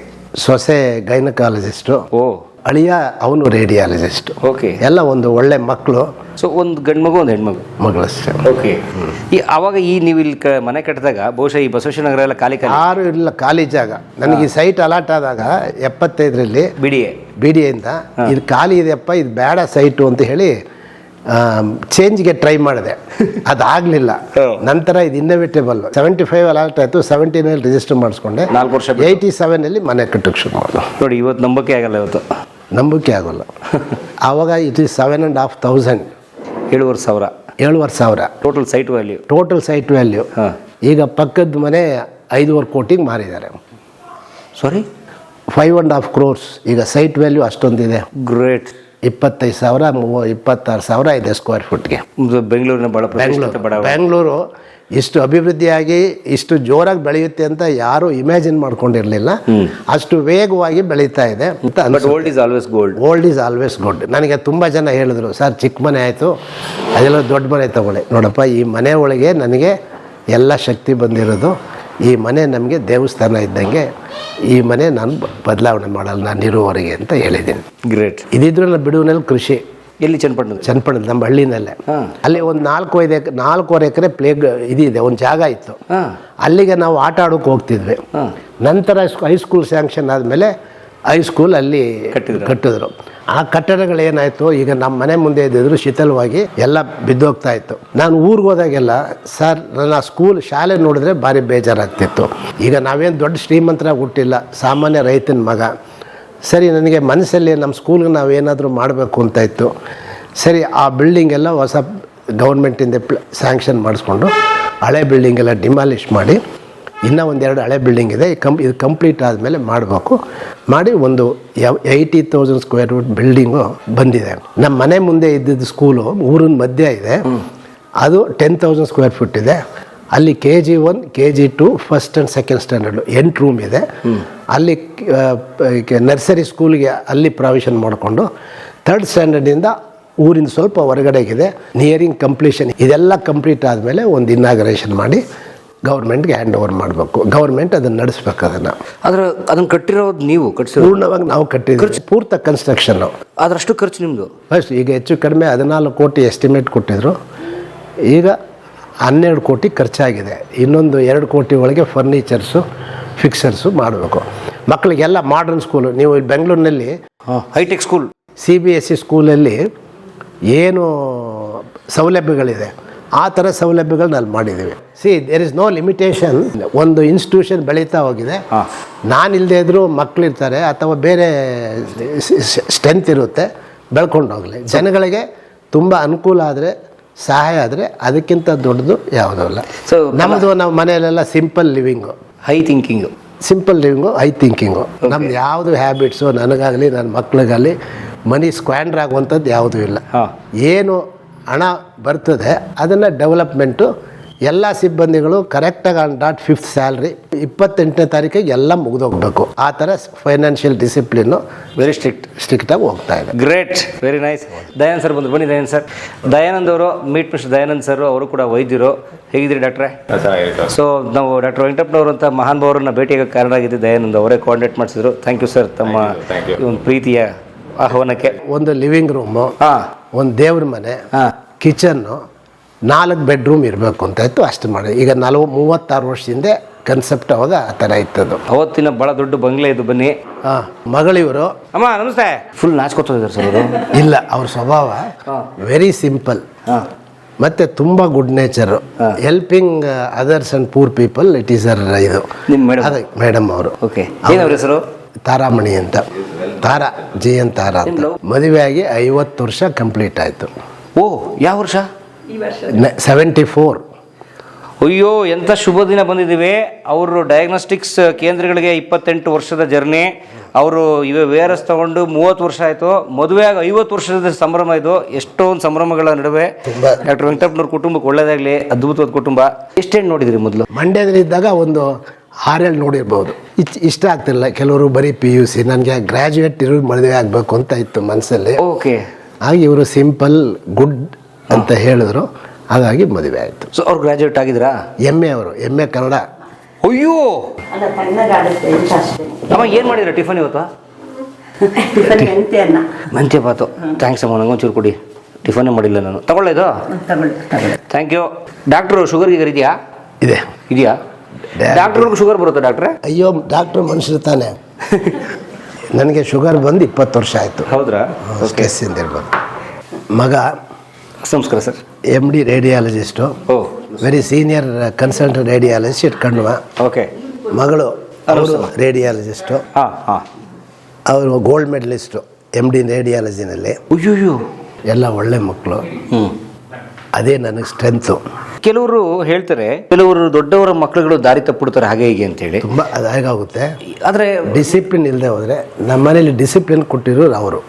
ಸೊಸೆ ಗೈನಕಾಲಜಿಸ್ಟು ಓ. ಅಳಿಯ ಅವನು ರೇಡಿಯಾಲಜಿಸ್ಟ್. ಓಕೆ. ಎಲ್ಲ ಒಂದು ಒಳ್ಳೆ ಮಕ್ಕಳು ಸೊ ಒಂದು ಗಂಡು ಮಗು ಒಂದು ಹೆಣ್ಮಗು ಮಗಳಷ್ಟೇ ಓಕೆ. ಈ ಅವಾಗ ಈ ನೀವು ಇಲ್ಲಿ ಕ ಮನೆ ಕಟ್ಟಿದಾಗ ಬಹುಶಃ ಈ ಬಸವೇಶ್ವರ ನಗರ ಎಲ್ಲ ಖಾಲಿ ಖಾಲಿ? ಯಾರು ಇಲ್ಲ ಖಾಲಿ ಜಾಗ. ನನಗೆ ಈ ಸೈಟ್ ಅಲಾಟ್ ಆದಾಗ ಎಪ್ಪತ್ತೈದರಲ್ಲಿ ಬಿಡಿ ಬಿ ಡಿ ಇಂದ ಇದು ಖಾಲಿ ಇದೆಯಪ್ಪ ಇದು ಬೇಡ ಸೈಟು ಅಂತ ಹೇಳಿ ಚೇಂಜ್ಗೆ ಟ್ರೈ ಮಾಡಿದೆ. ಅದಾಗಲಿಲ್ಲ. ಹ್ಮ್. ನಂತರ ಇದು ಇನ್ನೋವೇಟೇಬಲ್ ಸೆವೆಂಟಿ ಫೈವ್ ಅಲಾಟ್ ಆಯಿತು ಸೆವೆಂಟಿನಲ್ಲಿ ರಿಜಿಸ್ಟರ್ ಮಾಡಿಸ್ಕೊಂಡೆ. ನಾಲ್ಕು ವರ್ಷ ಬಿಟ್ಟು. ಏಯ್ಟಿ ಸೆವೆನಲ್ಲಿ ಮನೆ ಕಟ್ಟಕ್ಕೆ ಶುರು ಮಾಡಿದೆ. ನೋಡಿ ಇವತ್ತು ನಂಬಕ್ಕೆ ಆಗಲ್ಲ ಇವತ್ತು. ನಂಬಿಕೆ ಆಗೋಲ್ಲ. ಆವಾಗ it is seven and half thousand ಏಳುವರೆ ಸಾವಿರ. ಏಳುವರೆ ಸಾವಿರ. Total site value total site value ಈಗ ಪಕ್ಕದ ಮನೆ ಐದೂವರೆ ಕೋಟಿಗೆ ಮಾರಿದ್ದಾರೆ. Sorry five and half crores ಈಗ ಸೈಟ್ ವ್ಯಾಲ್ಯೂ ಅಷ್ಟೊಂದಿದೆ. ಗ್ರೇಟ್ ಇಪ್ಪತ್ತೈದು ಸಾವಿರ ಮೂವ ಇಪ್ಪತ್ತಾರು ಸಾವಿರ ಇದೆ ಸ್ಕ್ವೇರ್ ಫುಟ್ಗೆ ಬೆಂಗಳೂರಿನ ಬಡ ಬೆಂಗಳೂರು ಬೆಂಗಳೂರು ಇಷ್ಟು ಅಭಿವೃದ್ಧಿಯಾಗಿ ಇಷ್ಟು ಜೋರಾಗಿ ಬೆಳೆಯುತ್ತೆ ಅಂತ ಯಾರೂ ಇಮ್ಯಾಜಿನ್ ಮಾಡ್ಕೊಂಡಿರಲಿಲ್ಲ. ಅಷ್ಟು ವೇಗವಾಗಿ ಬೆಳೀತಾ ಇದೆ ಅಂತ old is always gold old is always gold ನನಗೆ ತುಂಬ ಜನ ಹೇಳಿದ್ರು ಸರ್ ಚಿಕ್ಕ ಮನೆ ಆಯಿತು ಅದೆಲ್ಲ ದೊಡ್ಡ ಮನೆ ತಗೊಳ್ಳಿ. ನೋಡಪ್ಪ ಈ ಮನೆ ಒಳಗೆ ನನಗೆ ಎಲ್ಲ ಶಕ್ತಿ ಬಂದಿರೋದು. ಈ ಮನೆ ನಮಗೆ ದೇವಸ್ಥಾನ ಇದ್ದಂಗೆ ಈ ಮನೆ ನಾನು ಬದಲಾವಣೆ ಮಾಡಲ್ಲ ನಾನು ಇರುವವರೆಗೆ ಅಂತ ಹೇಳಿದ್ದೀನಿ. ಗ್ರೇಟ್ ಇದಿದ್ರೂ ಬಿಡುವಿನಲ್ಲಿ ಕೃಷಿ. ಎಲ್ಲಿ ಚನ್ನಪಟ್ಟಣದ ಚನ್ನಪಟ್ಟಣ ನಮ್ಮ ಹಳ್ಳಿನಲ್ಲೇ. ಅಲ್ಲಿ ಒಂದು ನಾಲ್ಕು ಐದು ಎಕರೆ ನಾಲ್ಕೂವರೆ ಎಕರೆ ಪ್ಲೇಗ್ ಇದಿದೆ ಒಂದು ಜಾಗ ಇತ್ತು. ಅಲ್ಲಿಗೆ ನಾವು ಆಟ ಆಡೋಕೆ ಹೋಗ್ತಿದ್ವಿ. ಹಾಂ. ನಂತರ ಹೈಸ್ಕೂಲ್ ಸ್ಯಾಂಕ್ಷನ್ ಆದಮೇಲೆ ಹೈಸ್ಕೂಲ್ ಅಲ್ಲಿ ಕಟ್ಟಿದ್ರು. ಕಟ್ಟಿದ್ರು. ಆ ಕಟ್ಟಡಗಳು ಏನಾಯಿತು ಈಗ ನಮ್ಮ ಮನೆ ಮುಂದೆ ಇದ್ದಿದ್ರು ಶೀತಲವಾಗಿ ಎಲ್ಲ ಬಿದ್ದೋಗ್ತಾ ಇತ್ತು. ನಾನು ಊರಿಗೆ ಹೋದಾಗೆಲ್ಲ ಸರ್ ನನ್ನ ಸ್ಕೂಲ್ ಶಾಲೆ ನೋಡಿದ್ರೆ ಭಾರಿ ಬೇಜಾರಾಗ್ತಿತ್ತು. ಈಗ ನಾವೇನು ದೊಡ್ಡ ಶ್ರೀಮಂತರಾಗಿ ಹುಟ್ಟಿಲ್ಲ ಸಾಮಾನ್ಯ ರೈತನ ಮಗ. ಸರಿ, ನನಗೆ ಮನಸ್ಸಲ್ಲಿ ನಮ್ಮ ಸ್ಕೂಲ್ಗೆ ನಾವೇನಾದರೂ ಮಾಡಬೇಕು ಅಂತ ಇತ್ತು. ಸರಿ, ಆ ಬಿಲ್ಡಿಂಗ್ ಎಲ್ಲ ಹೊಸ ಗೌರ್ಮೆಂಟಿಂದ ಪ್ಲ ಸ್ಯಾಂಕ್ಷನ್ ಮಾಡಿಸ್ಕೊಂಡು ಹಳೆ ಬಿಲ್ಡಿಂಗೆಲ್ಲ ಡಿಮಾಲಿಷ್ ಮಾಡಿ, ಇನ್ನೂ ಒಂದೆರಡು ಹಳೆ ಬಿಲ್ಡಿಂಗ್ ಇದೆ ಕಂಪ್ ಇದು ಕಂಪ್ಲೀಟ್ ಆದಮೇಲೆ ಮಾಡಬೇಕು. ಮಾಡಿ ಒಂದು eighty thousand square feet building ಬಂದಿದೆ. ನಮ್ಮ ಮನೆ ಮುಂದೆ ಇದ್ದಿದ್ದು ಸ್ಕೂಲು ಊರಿನ ಮಧ್ಯ ಇದೆ. ಅದು ಟೆನ್ ತೌಸಂಡ್ ಸ್ಕ್ವೇರ್ ಫೀಟ್ ಇದೆ. ಅಲ್ಲಿ K G one K G two first and second standard ಎಂಟು ರೂಮ್ ಇದೆ. ಅಲ್ಲಿ ನರ್ಸರಿ ಸ್ಕೂಲ್ಗೆ ಅಲ್ಲಿ ಪ್ರಾವಿಷನ್ ಮಾಡಿಕೊಂಡು ಥರ್ಡ್ ಸ್ಟ್ಯಾಂಡರ್ಡಿಂದ ಊರಿಂದ ಸ್ವಲ್ಪ ಹೊರಗಡೆಗಿದೆ. ನಿಯರಿಂಗ್ ಕಂಪ್ಲೀಷನ್ ಇದೆಲ್ಲ ಕಂಪ್ಲೀಟ್ ಆದಮೇಲೆ ಒಂದು ಇನ್ನಾಗರೇಷನ್ ಮಾಡಿ ಗೌರ್ಮೆಂಟ್ಗೆ ಹ್ಯಾಂಡ್ ಓವರ್ ಮಾಡಬೇಕು. ಗೌರ್ಮೆಂಟ್ ಅದನ್ನು ನಡೆಸ್ಬೇಕು ಅದನ್ನು. ಆದ್ರೆ ಅದನ್ನು ಕಟ್ಟಿರೋದು ನೀವು ಕಟ್ಟಿಸಿ ಪೂರ್ಣವಾಗಿ ನಾವು ಕಟ್ಟಿದ್ವಿ ಪೂರ್ತ ಕನ್ಸ್ಟ್ರಕ್ಷನ್ನು ಅದರಷ್ಟು ಖರ್ಚು ನಿಮ್ಮದು ಫಸ್ಟ್ ಈಗ ಹೆಚ್ಚು ಕಡಿಮೆ ಹದಿನಾಲ್ಕು ಕೋಟಿ ಎಸ್ಟಿಮೇಟ್ ಕೊಟ್ಟಿದ್ರು. ಈಗ ಹನ್ನೆರಡು ಕೋಟಿ ಖರ್ಚಾಗಿದೆ. ಇನ್ನೊಂದು ಎರಡು ಕೋಟಿ ಒಳಗೆ ಫರ್ನಿಚರ್ಸು ಫಿಕ್ಸರ್ಸು ಮಾಡಬೇಕು. ಮಕ್ಕಳಿಗೆಲ್ಲ ಮಾಡ್ರನ್ ಸ್ಕೂಲು ನೀವು ಇಲ್ಲಿ ಬೆಂಗಳೂರಿನಲ್ಲಿ hi tech school C B S C ಸ್ಕೂಲಲ್ಲಿ ಏನು ಸೌಲಭ್ಯಗಳಿದೆ ಆ ಥರ ಸೌಲಭ್ಯಗಳನ್ನ ಅಲ್ಲಿ ಮಾಡಿದ್ದೀವಿ. See there is no limitation ಒಂದು ಇನ್ಸ್ಟಿಟ್ಯೂಷನ್ ಬೆಳೀತಾ ಹೋಗಿದೆ. ನಾನು ಇಲ್ಲದೆ ಇದ್ದರೂ ಮಕ್ಕಳಿರ್ತಾರೆ ಅಥವಾ ಬೇರೆ ಸ್ಟ್ರೆಂತ್ ಇರುತ್ತೆ ಬೆಳ್ಕೊಂಡು ಹೋಗಲಿ. ಜನಗಳಿಗೆ ತುಂಬ ಅನುಕೂಲ ಆದರೆ ಸಹಾಯ ಆದರೆ ಅದಕ್ಕಿಂತ ದೊಡ್ಡದು ಯಾವುದೂ ಇಲ್ಲ ಸೊ ನಮ್ಮದು ನಾವು ಮನೆಯಲ್ಲೆಲ್ಲ simple living high thinking. Simple living high thinking ನಮ್ದು ಯಾವುದು ಹ್ಯಾಬಿಟ್ಸು ನನಗಾಗಲಿ ನನ್ನ ಮಕ್ಳಿಗಾಗಲಿ ಮನಿ ಸ್ಕ್ವಾಂಡ್ರ್ ಆಗುವಂಥದ್ದು ಯಾವುದೂ ಇಲ್ಲ. ಏನು ಹಣ ಬರ್ತದೆ ಅದನ್ನು ಡೆವಲಪ್ಮೆಂಟು ಎಲ್ಲ ಸಿಬ್ಬಂದಿಗಳು ಕರೆಕ್ಟಾಗಿ ಆನ್ ಡಾಟ್ ಫಿಫ್ತ್ ಸ್ಯಾಲ್ರಿ ಇಪ್ಪತ್ತೆಂಟನೇ ತಾರೀಕಿಗೆ ಎಲ್ಲ ಮುಗಿದೋಗ್ಬೇಕು. ಆ ಥರ ಫೈನಾನ್ಷಿಯಲ್ ಡಿಸಿಪ್ಲಿನ್ನು ವೆರಿ ಸ್ಟ್ರಿಕ್ಟ್ ಸ್ಟ್ರಿಕ್ಟಾಗಿ ಹೋಗ್ತಾ ಇದೆ. Great very nice Dayanand sir ಬಂದರು. ಬನ್ನಿ ದಯಾನಂದ್ ಸರ್ ದಯಾನಂದ್ ಅವರು ಮೀಟ್ ಮಿಸ್ಟರ್ ದಯಾನಂದ್ ಸರ್ ಅವರು ಕೂಡ ವೈದ್ಯರು. ಹೇಗಿದ್ರಿ ಡಾಕ್ಟ್ರೆ? ಸೊ ನಾವು ಡಾಕ್ಟರ್ ವೆಂಕಟಪ್ಪನವರು ಅಂತ ಮಹಾನ್ ಭಾವರನ್ನ ಭೇಟಿಯಾಗ ಕಾರಣ ಆಗಿದೆ ದಯಾನಂದ್ ಅವರೇ ಕಾಂಟ್ಯಾಕ್ಟ್ ಮಾಡಿಸಿದ್ರು. ಥ್ಯಾಂಕ್ ಯು ಸರ್ ತಮ್ಮ ಈ ಒಂದು ಪ್ರೀತಿಯ ಆಹ್ವಾನಕ್ಕೆ. ಒಂದು ಲಿವಿಂಗ್ ರೂಮು ಹಾಂ. ಒಂದು ದೇವ್ರ ಮನೆ ಹಾಂ. ಕಿಚನ್ನು ನಾಲ್ಕು ಬೆಡ್ರೂಮ್ ಇರಬೇಕು ಅಂತ ಇತ್ತು ಅಷ್ಟು ಮಾಡಿ ಈಗ ನಲವ ಮೂವತ್ತಾರು ವರ್ಷದಿಂದ ಕನ್ಸೆಪ್ಟ್ ಅವಾಗ ಆ ಥರ ಇತ್ತದು ಅವತ್ತಿನ ಭಾಳ ದೊಡ್ಡ ಬಂಗ್ಲೆ ಇದು ಬನ್ನಿ. ಹಾಂ ಮಗಳಿವರು ಅಮ್ಮ ನಮಸ್ತೆ. ಫುಲ್ ನಾಚ್ಕೊತಿದ್ದಾರೆ ಸರ್ ಅವರು. ಇಲ್ಲ ಅವ್ರ ಸ್ವಭಾವ ವೆರಿ ಸಿಂಪಲ್ ಹಾಂ. ಮತ್ತು ತುಂಬ good nature helping others and poor people it is uh ಇದು. ನಿಮ್ಮ ಮೇಡಮ್ ಅದೇ ಮೇಡಮ್ ಅವರು. ಓಕೆ ಏನವ್ರ ಹೆಸರು? ತಾರಾಮಣಿ ಅಂತ. ತಾರಾ ಜಿ ಎನ್ ತಾರಾ ಅಂತ ಆಗಿ ಐವತ್ತು ವರ್ಷ ಕಂಪ್ಲೀಟ್ ಆಯಿತು. ಓ ಯಾವ ವರ್ಷ? ಸೆವೆಂಟಿ ಫೋರ್ ಅಯ್ಯೋ ಎಂಥ ಶುಭ ದಿನ ಬಂದಿದ್ದೀವಿ ಅವರು ಡಯಾಗ್ನೋಸ್ಟಿಕ್ಸ್ ಕೇಂದ್ರಗಳಿಗೆ ಇಪ್ಪತ್ತೆಂಟು ವರ್ಷದ ಜರ್ನಿ. ಅವರು ಇವೆ ವಿ ಆರ್ ಎಸ್ ತಗೊಂಡು ಮೂವತ್ತು ವರ್ಷ ಆಯಿತು. ಮದುವೆಯಾಗಿ ಐವತ್ತು ವರ್ಷದ ಸಂಭ್ರಮ ಇದು. ಎಷ್ಟೊಂದು ಸಂಭ್ರಮಗಳ ನಡುವೆ ಡಾಕ್ಟರ್ ವೆಂಕಟಪ್ಪನವ್ರ ಕುಟುಂಬಕ್ಕೆ ಒಳ್ಳೇದಾಗಲಿ ಅದ್ಭುತವಾದ ಕುಟುಂಬ. ಎಷ್ಟೇನು ನೋಡಿದ್ರಿ ಮೊದಲು? ಮಂಡ್ಯದಲ್ಲಿದ್ದಾಗ ಒಂದು ಆರೇಳು ನೋಡಿರ್ಬೋದು. ಇಚ್ ಇಷ್ಟ ಆಗ್ತಿಲ್ಲ ಕೆಲವರು ಬರೀ ಪಿ ಯು ಸಿ ನನಗೆ ಗ್ರ್ಯಾಜುಯೇಟ್ ಇರೋ ಮದುವೆ ಆಗಬೇಕು ಅಂತ ಇತ್ತು ಮನಸ್ಸಲ್ಲಿ ಓಕೆ ಹಾಗೆ ಇವರು ಸಿಂಪಲ್ ಗುಡ್ ಅಂತ ಹೇಳಿದ್ರು. ಹಾಗಾಗಿ ಮದುವೆ ಆಯಿತು. ಸೊ ಅವ್ರು ಗ್ರಾಜುಯೇಟ್ ಆಗಿದ್ರಾ? ಎಂ ಎ ಅವರು ಎಂ ಎ ಕನ್ನಡ. ಅಯ್ಯೋ! ಅಮ್ಮ ಏನು ಮಾಡಿದ್ರ ಟಿಫನ್ ಇವತ್ತು? ಮಂತ್ಯ ಬಾತು. ಥ್ಯಾಂಕ್ಸ್ ಅಮ್ಮ ನಂಗೊಂಚೂರು ಕೊಡಿ. ಟಿಫನೇ ಮಾಡಿಲ್ಲ ನಾನು. ತಗೊಳ್ಳ ಇದು? ಥ್ಯಾಂಕ್ ಯು ಡಾಕ್ಟ್ರು ಶುಗರ್ ಗೀಗರ್ ಇದೆಯಾ? ಇದೆ. ಇದೆಯಾ? ಡಾಕ್ಟರ್ ಶುಗರ್ ಬರುತ್ತಾ ಡಾಕ್ಟ್ರೆ ಅಯ್ಯೋ ಡಾಕ್ಟ್ರು ಮನುಷ್ಯರು ತಾನೆ. ನನಗೆ ಶುಗರ್ ಬಂದು ಇಪ್ಪತ್ತು ವರ್ಷ ಆಯಿತು. ಹೌದ್ರಾ? ಕೇಸಿಂದ ಇರ್ಬೋದು. ಮಗ ನಮಸ್ಕಾರ sir. M D radiologist oh. Very senior consultant radiologist ಇಟ್ಕೊಂಡ್ವ. Okay ಮಗಳು ಅವರು ರೇಡಿಯಾಲಜಿಸ್ಟು ಹಾಂ ಹಾಂ. ಅವರು ಗೋಲ್ಡ್ ಮೆಡಲಿಸ್ಟು ಎಂ ಡಿ ರೇಡಿಯಾಲಜಿನಲ್ಲಿ ಅಯ್ಯೋ ಎಲ್ಲ ಒಳ್ಳೆ ಮಕ್ಕಳು ಹ್ಞೂ ಅದೇ ನನಗೆ ಸ್ಟ್ರೆಂತು ಕೆಲವರು ಹೇಳ್ತಾರೆ ಕೆಲವರು ದೊಡ್ಡವರ ಮಕ್ಕಳುಗಳು ದಾರಿ ತಪ್ಪಿಡ್ತಾರೆ ಹಾಗೆ ಹೀಗೆ ಅಂತೇಳಿ. ತುಂಬ ಅದು ಹೇಗಾಗುತ್ತೆ. ಆದರೆ ಡಿಸಿಪ್ಲಿನ್ ಇಲ್ಲದೆ ಹೋದರೆ ನಮ್ಮ ಮನೇಲಿ ಡಿಸಿಪ್ಲಿನ್ ಕೊಟ್ಟಿರೋರು ಅವರು.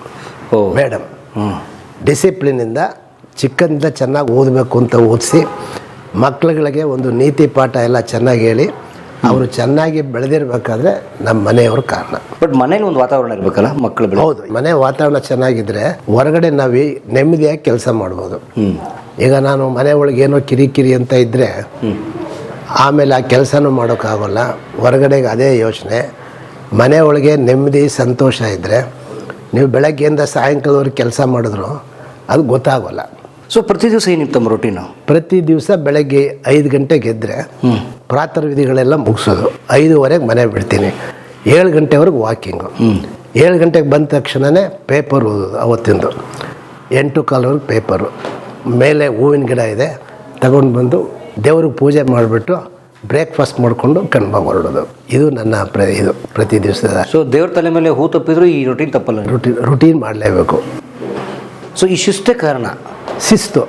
ಓ. ಮೇಡಮ್ ಹ್ಞೂ ಡಿಸಿಪ್ಲಿನಿಂದ ಚಿಕ್ಕಂದ ಚೆನ್ನಾಗಿ ಓದಬೇಕು ಅಂತ ಓದಿಸಿ ಮಕ್ಕಳುಗಳಿಗೆ ಒಂದು ನೀತಿ ಪಾಠ ಎಲ್ಲ ಚೆನ್ನಾಗಿ ಹೇಳಿ ಅವರು ಚೆನ್ನಾಗಿ ಬೆಳೆದಿರ್ಬೇಕಾದ್ರೆ ನಮ್ಮ ಮನೆಯವ್ರ ಕಾರಣ. ಬಟ್ ಮನೇಲಿ ಒಂದು ವಾತಾವರಣ ಇರಬೇಕಲ್ಲ ಮಕ್ಕಳು ಹೌದು ಮನೆ ವಾತಾವರಣ ಚೆನ್ನಾಗಿದ್ರೆ ಹೊರಗಡೆ ನಾವು ನೆಮ್ಮದಿಯಾಗಿ ಕೆಲಸ ಮಾಡ್ಬೋದು. ಈಗ ನಾನು ಮನೆ ಒಳಗೆ ಏನೋ ಕಿರಿಕಿರಿ ಅಂತ ಇದ್ದರೆ ಆಮೇಲೆ ಆ ಕೆಲಸನೂ ಮಾಡೋಕ್ಕಾಗಲ್ಲ ಹೊರಗಡೆಗೆ ಅದೇ ಯೋಚನೆ. ಮನೆ ಒಳಗೆ ನೆಮ್ಮದಿ ಸಂತೋಷ ಇದ್ದರೆ ನೀವು ಬೆಳಗ್ಗೆಯಿಂದ ಸಾಯಂಕಾಲದವರೆಗೆ ಕೆಲಸ ಮಾಡಿದ್ರು ಅದು ಗೊತ್ತಾಗೋಲ್ಲ. ಸೊ ಪ್ರತಿ ದಿವಸ ಏನಿತ್ತು ತಮ್ಮ ರೊಟೀನು ಪ್ರತಿ ದಿವಸ ಬೆಳಗ್ಗೆ ಐದು ಗಂಟೆಗೆ ಎದ್ದರೆ ಹ್ಞೂ ಪ್ರಾತಃ ವಿಧಿಗಳೆಲ್ಲ ಮುಗಿಸೋದು. ಐದುವರೆಗೆ ಮನೆ ಬಿಡ್ತೀನಿ. ಏಳು ಗಂಟೆವರೆಗೆ ವಾಕಿಂಗು. ಏಳು ಗಂಟೆಗೆ ಬಂದ ತಕ್ಷಣವೇ ಪೇಪರ್ ಓದೋದು ಅವತ್ತಿಂದು. ಎಂಟು ಕಾಲವರೆಗೆ ಪೇಪರು. ಮೇಲೆ ಹೂವಿನ ಗಿಡ ಇದೆ. ತಗೊಂಡು ಬಂದು ದೇವ್ರಿಗೆ ಪೂಜೆ ಮಾಡಿಬಿಟ್ಟು ಬ್ರೇಕ್ಫಾಸ್ಟ್ ಮಾಡಿಕೊಂಡು ಕಣ್ಮ ಹೊರಡೋದು. ಇದು ನನ್ನ ಪ್ರ ಇದು ಪ್ರತಿ ದಿವಸದ ಸೊ ದೇವ್ರ ತಲೆ ಮೇಲೆ ಹೂ ತಪ್ಪಿದ್ರು ಈ ರೊಟೀನ್ ತಪ್ಪಲ್ಲ ರೊಟೀನ್ ರುಟೀನ್ ಮಾಡಲೇಬೇಕು. ಸೊ ಈ ಕಾರಣ? ಶಿಸ್ತು.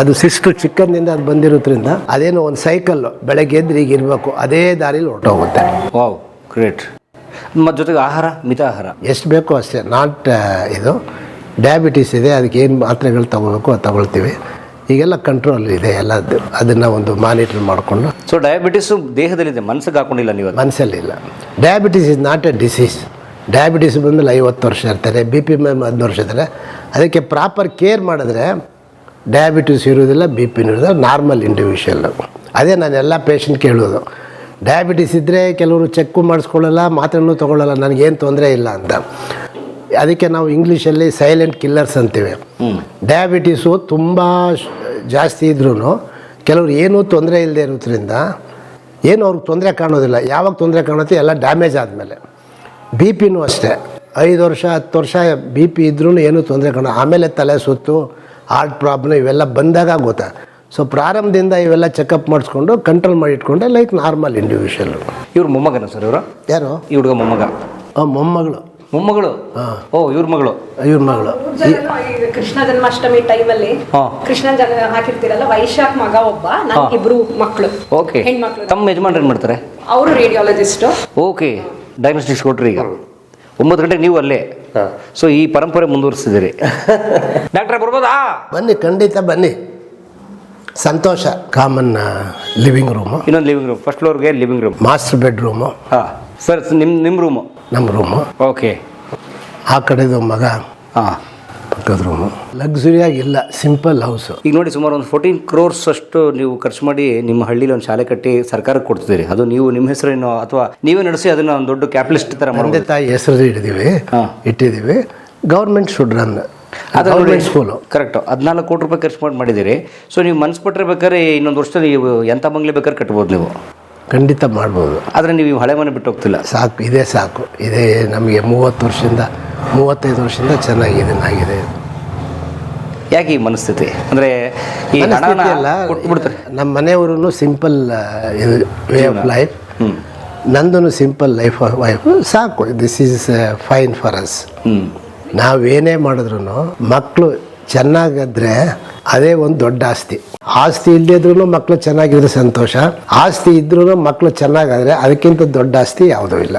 ಅದು ಶಿಸ್ತು ಚಿಕ್ಕಂದಿಂದ ಅದು ಬಂದಿರೋದ್ರಿಂದ ಅದೇನೋ ಒಂದು ಸೈಕಲ್ಲು ಬೆಳಗ್ಗೆ ಎದ್ದು ಈಗ ಇರಬೇಕು ಅದೇ ದಾರಿಲಿ ಹೊರಟೋಗುತ್ತೆ. ವಾವ್ ಗ್ರೇಟ್ ಮತ್ತು ಜೊತೆಗೆ ಆಹಾರ ಮಿತ ಆಹಾರ? ಎಷ್ಟು ಬೇಕೋ ಅಷ್ಟೇ. ನಾಟ್ ಇದು ಡಯಾಬಿಟೀಸ್ ಇದೆ ಅದಕ್ಕೆ ಏನು ಮಾತ್ರೆಗಳು ತಗೋಬೇಕು ಅದು ತಗೊಳ್ತೀವಿ. ಈಗೆಲ್ಲ ಕಂಟ್ರೋಲ್ ಇದೆ ಎಲ್ಲದ್ದು. ಅದನ್ನು ಒಂದು ಮಾನಿಟರ್ ಮಾಡಿಕೊಂಡು. ಸೊ ಡಯಾಬಿಟಿಸು ದೇಹದಲ್ಲಿದೆ ಮನಸ್ಸಿಗೆ ಹಾಕೊಂಡಿಲ್ಲ ನೀವು. ಮನಸ್ಸಲ್ಲಿಲ್ಲ diabetes is not a disease diabetes ಬಂದಮೇಲೆ ಐವತ್ತು ವರ್ಷ ಇರ್ತಾರೆ ಬಿ ಪಿ ಮೇಲೆ ಹದಿನ ವರ್ಷ ಇರ್ತಾರೆ. ಅದಕ್ಕೆ ಪ್ರಾಪರ್ ಕೇರ್ ಮಾಡಿದ್ರೆ ಡಯಾಬಿಟೀಸ್ ಇರೋದಿಲ್ಲ ಬಿ ಪಿನೂ ಇರೋದಿಲ್ಲ ನಾರ್ಮಲ್ ಇಂಡಿವಿಜುವಲ್ಲು ಅದೇ ನಾನು ಎಲ್ಲ ಪೇಷಂಟ್ ಕೇಳೋದು ಡಯಾಬಿಟೀಸ್ ಇದ್ದರೆ ಕೆಲವರು ಚೆಕ್ಕು ಮಾಡಿಸ್ಕೊಳ್ಳಲ್ಲ ಮಾತ್ರೆನೂ ತೊಗೊಳ್ಳಲ್ಲ ನನಗೇನು ತೊಂದರೆ ಇಲ್ಲ ಅಂತ. ಅದಕ್ಕೆ ನಾವು ಇಂಗ್ಲೀಷಲ್ಲಿ ಸೈಲೆಂಟ್ ಕಿಲ್ಲರ್ಸ್ ಅಂತೀವಿ. ಡಯಾಬಿಟೀಸು ತುಂಬ ಜಾಸ್ತಿ ಇದ್ರೂ ಕೆಲವ್ರು ಏನೂ ತೊಂದರೆ ಇಲ್ಲದೆ ಇರೋದ್ರಿಂದ ಏನು ಅವ್ರಿಗೆ ತೊಂದರೆ ಕಾಣೋದಿಲ್ಲ. ಯಾವಾಗ ತೊಂದರೆ ಕಾಣುತ್ತೆ? ಎಲ್ಲ ಡ್ಯಾಮೇಜ್ ಆದಮೇಲೆ. ಬಿ ಪಿನೂ ಅಷ್ಟೇ. ಐದು ವರ್ಷ ಹತ್ತು ವರ್ಷ ಬಿ ಪಿ ಇದ್ರೂ ಏನೂ ತೊಂದರೆ ಕಾಣೋ ಆಮೇಲೆ ತಲೆ ಸುತ್ತು ಹಾರ್ಟ್ ಪ್ರಾಬ್ಲಮ್ ಇವೆಲ್ಲ ಬಂದಾಗ ಗೊತ್ತಾ? ಸೊ ಪ್ರಾರಂಭದಿಂದ ಇವೆಲ್ಲ ಚೆಕಪ್ ಮಾಡಿಸ್ಕೊಂಡು ಕಂಟ್ರೋಲ್ ಮಾಡಿ ಇಟ್ಕೊಂಡೆ ಲೈಕ್ ನಾರ್ಮಲ್ ಇಂಡಿವಿಜುವಲ್ ಇವ್ರ ಮೊಮ್ಮಗನ ಸರ್ ಇವರು? ಯಾರು? ಈ ಹುಡುಗ ಮೊಮ್ಮಗ. ಮೊಮ್ಮಗಳು. ಮೊಮ್ಮಗಳು? ಓ ಇವ್ರ ಮಗಳು. ಇವ್ರ ಮಗಳು. ಕೃಷ್ಣ ಜನ್ಮಾಷ್ಟಮಿ ಟೈಮಲ್ಲಿ ಕೃಷ್ಣ ಜನ ಹಾಕಿರ್ತೀರಲ್ಲ ವೈಶಾಖ್ ಮಗ ಒಬ್ಬ ಇಬ್ರು ಮಕ್ಕಳು ಓಕೆ ಹೆಣ್ಮಕ್ಳು. ತಮ್ಮ ಯಜಮಾನ್ರು ಏನ್ ಮಾಡ್ತಾರೆ? ಅವರು ರೇಡಿಯಾಲಜಿಸ್ಟ್ ಓಕೆ ಡಯಾಗ್ನೋಸ್ಟಿಕ್ಸ್ ಕೊಟ್ರಿ ಈಗ. ಒಂಬತ್ತು ಗಂಟೆಗೆ ನೀವು ಅಲ್ಲೇ. ಸೊ ಈ ಪರಂಪರೆ ಮುಂದುವರಿಸಿದಿರಿ. ಡಾಕ್ಟ್ರೆ ಬರ್ಬೋದಾ? ಬನ್ನಿ ಖಂಡಿತ ಬನ್ನಿ. ಸಂತೋಷ ಕಾಮನ್ ಲಿವಿಂಗ್ ರೂಮು ಇನ್ನೊಂದು ಲಿವಿಂಗ್ ರೂಮ್ ಫಸ್ಟ್ ಫ್ಲೋರ್ಗೆ ಲಿವಿಂಗ್ ರೂಮ್ ಮಾಸ್ಟರ್ ಬೆಡ್ರೂಮು ಹಾಂ. ಸರ್ ನಿಮ್ಮ ನಿಮ್ಮ ರೂಮು ನಮ್ಮ ರೂಮು ಓಕೆ ಆ ಕಡೆದು ಮಗ ಹಾಂ. ಪಕ್ಕದ ರೂಮು ಲಕ್ಸುರಿಯಾಗಿ ಇಲ್ಲ ಸಿಂಪಲ್ ಹೌಸ್ ಈಗ ನೋಡಿ ಸುಮಾರು ಒಂದು ಫೋರ್ಟೀನ್ ಕ್ರೋರ್ಸ್ ಅಷ್ಟು ನೀವು ಖರ್ಚು ಮಾಡಿ ನಿಮ್ಮ ಹಳ್ಳಿಲಿ ಒಂದು ಶಾಲೆ ಕಟ್ಟಿ ಸರ್ಕಾರಕ್ಕೆ ಕೊಡ್ತಿದ್ದೀರಿ. ಅದು ನೀವು ನಿಮ್ಮ ಹೆಸರೇನು ಅಥವಾ ನೀವೇ ನಡೆಸಿ ಅದನ್ನ ಒಂದು ದೊಡ್ಡ ಕ್ಯಾಪಿಟಲಿಸ್ಟ್ ತರ ತಂದೆ ತಾಯಿ ಹೆಸರು ಹಿಡಿದೀವಿ ಹಾ. ಇಟ್ಟಿದ್ದೀವಿ government should run government school correct ಹದಿನಾಲ್ಕು ಕೋಟಿ ರೂಪಾಯಿ ಖರ್ಚು ಮಾಡಿ ಮಾಡಿದ್ದೀರಿ. ಸೊ ನೀವು ಮನ್ಸು ಪಟ್ಟರೆ ಬೇಕಾದ್ರೆ ಇನ್ನೊಂದು ವರ್ಷದಲ್ಲಿ ನೀವು ಎಂಥ ಬಂಗ್ಲೆ ಬೇಕಾದ್ರೆ ಕಟ್ಬೋದು ನೀವು. ಖಂಡಿತ ಮಾಡ್ಬೋದು. ಆದರೆ ನೀವು ಹಳೆ ಮನೆ ಬಿಟ್ಟು ಹೋಗ್ತಿಲ್ಲ. ಸಾಕು ಇದೇ ಸಾಕು. ಇದೇ ನಮಗೆ ಮೂವತ್ತು ವರ್ಷದಿಂದ ಮೂವತ್ತೈದು ವರ್ಷದಿಂದ ಚೆನ್ನಾಗಿದೆ ಆಗಿದೆ. ಯಾಕೆ ಈ ಮನಸ್ಥಿತಿ? ಅಂದರೆ ಈ ಹಣನ ಕೊಟ್ಬಿಡ್ತಾರೆ. ನಮ್ಮ ಮನೆಯವರು ಸಿಂಪಲ್ ಇದು ವೇ ಆಫ್ ಲೈಫ್ ನಂದೂ ಸಿಂಪಲ್ ಲೈಫ್ ವೈಫ್ ಸಾಕು this is fine for us ನಾವೇನೇ ಮಾಡಿದ್ರು ಮಕ್ಕಳು ಚೆನ್ನಾಗಿದ್ರೆ ಅದೇ ಒಂದು ದೊಡ್ಡ ಆಸ್ತಿ. ಆಸ್ತಿ ಇಲ್ಲದಿದ್ರು ಮಕ್ಕಳು ಚೆನ್ನಾಗಿದ್ರೆ ಸಂತೋಷ. ಆಸ್ತಿ ಇದ್ರೂ ಮಕ್ಕಳು ಚೆನ್ನಾಗಾದರೆ ಅದಕ್ಕಿಂತ ದೊಡ್ಡ ಆಸ್ತಿ ಯಾವುದೂ ಇಲ್ಲ.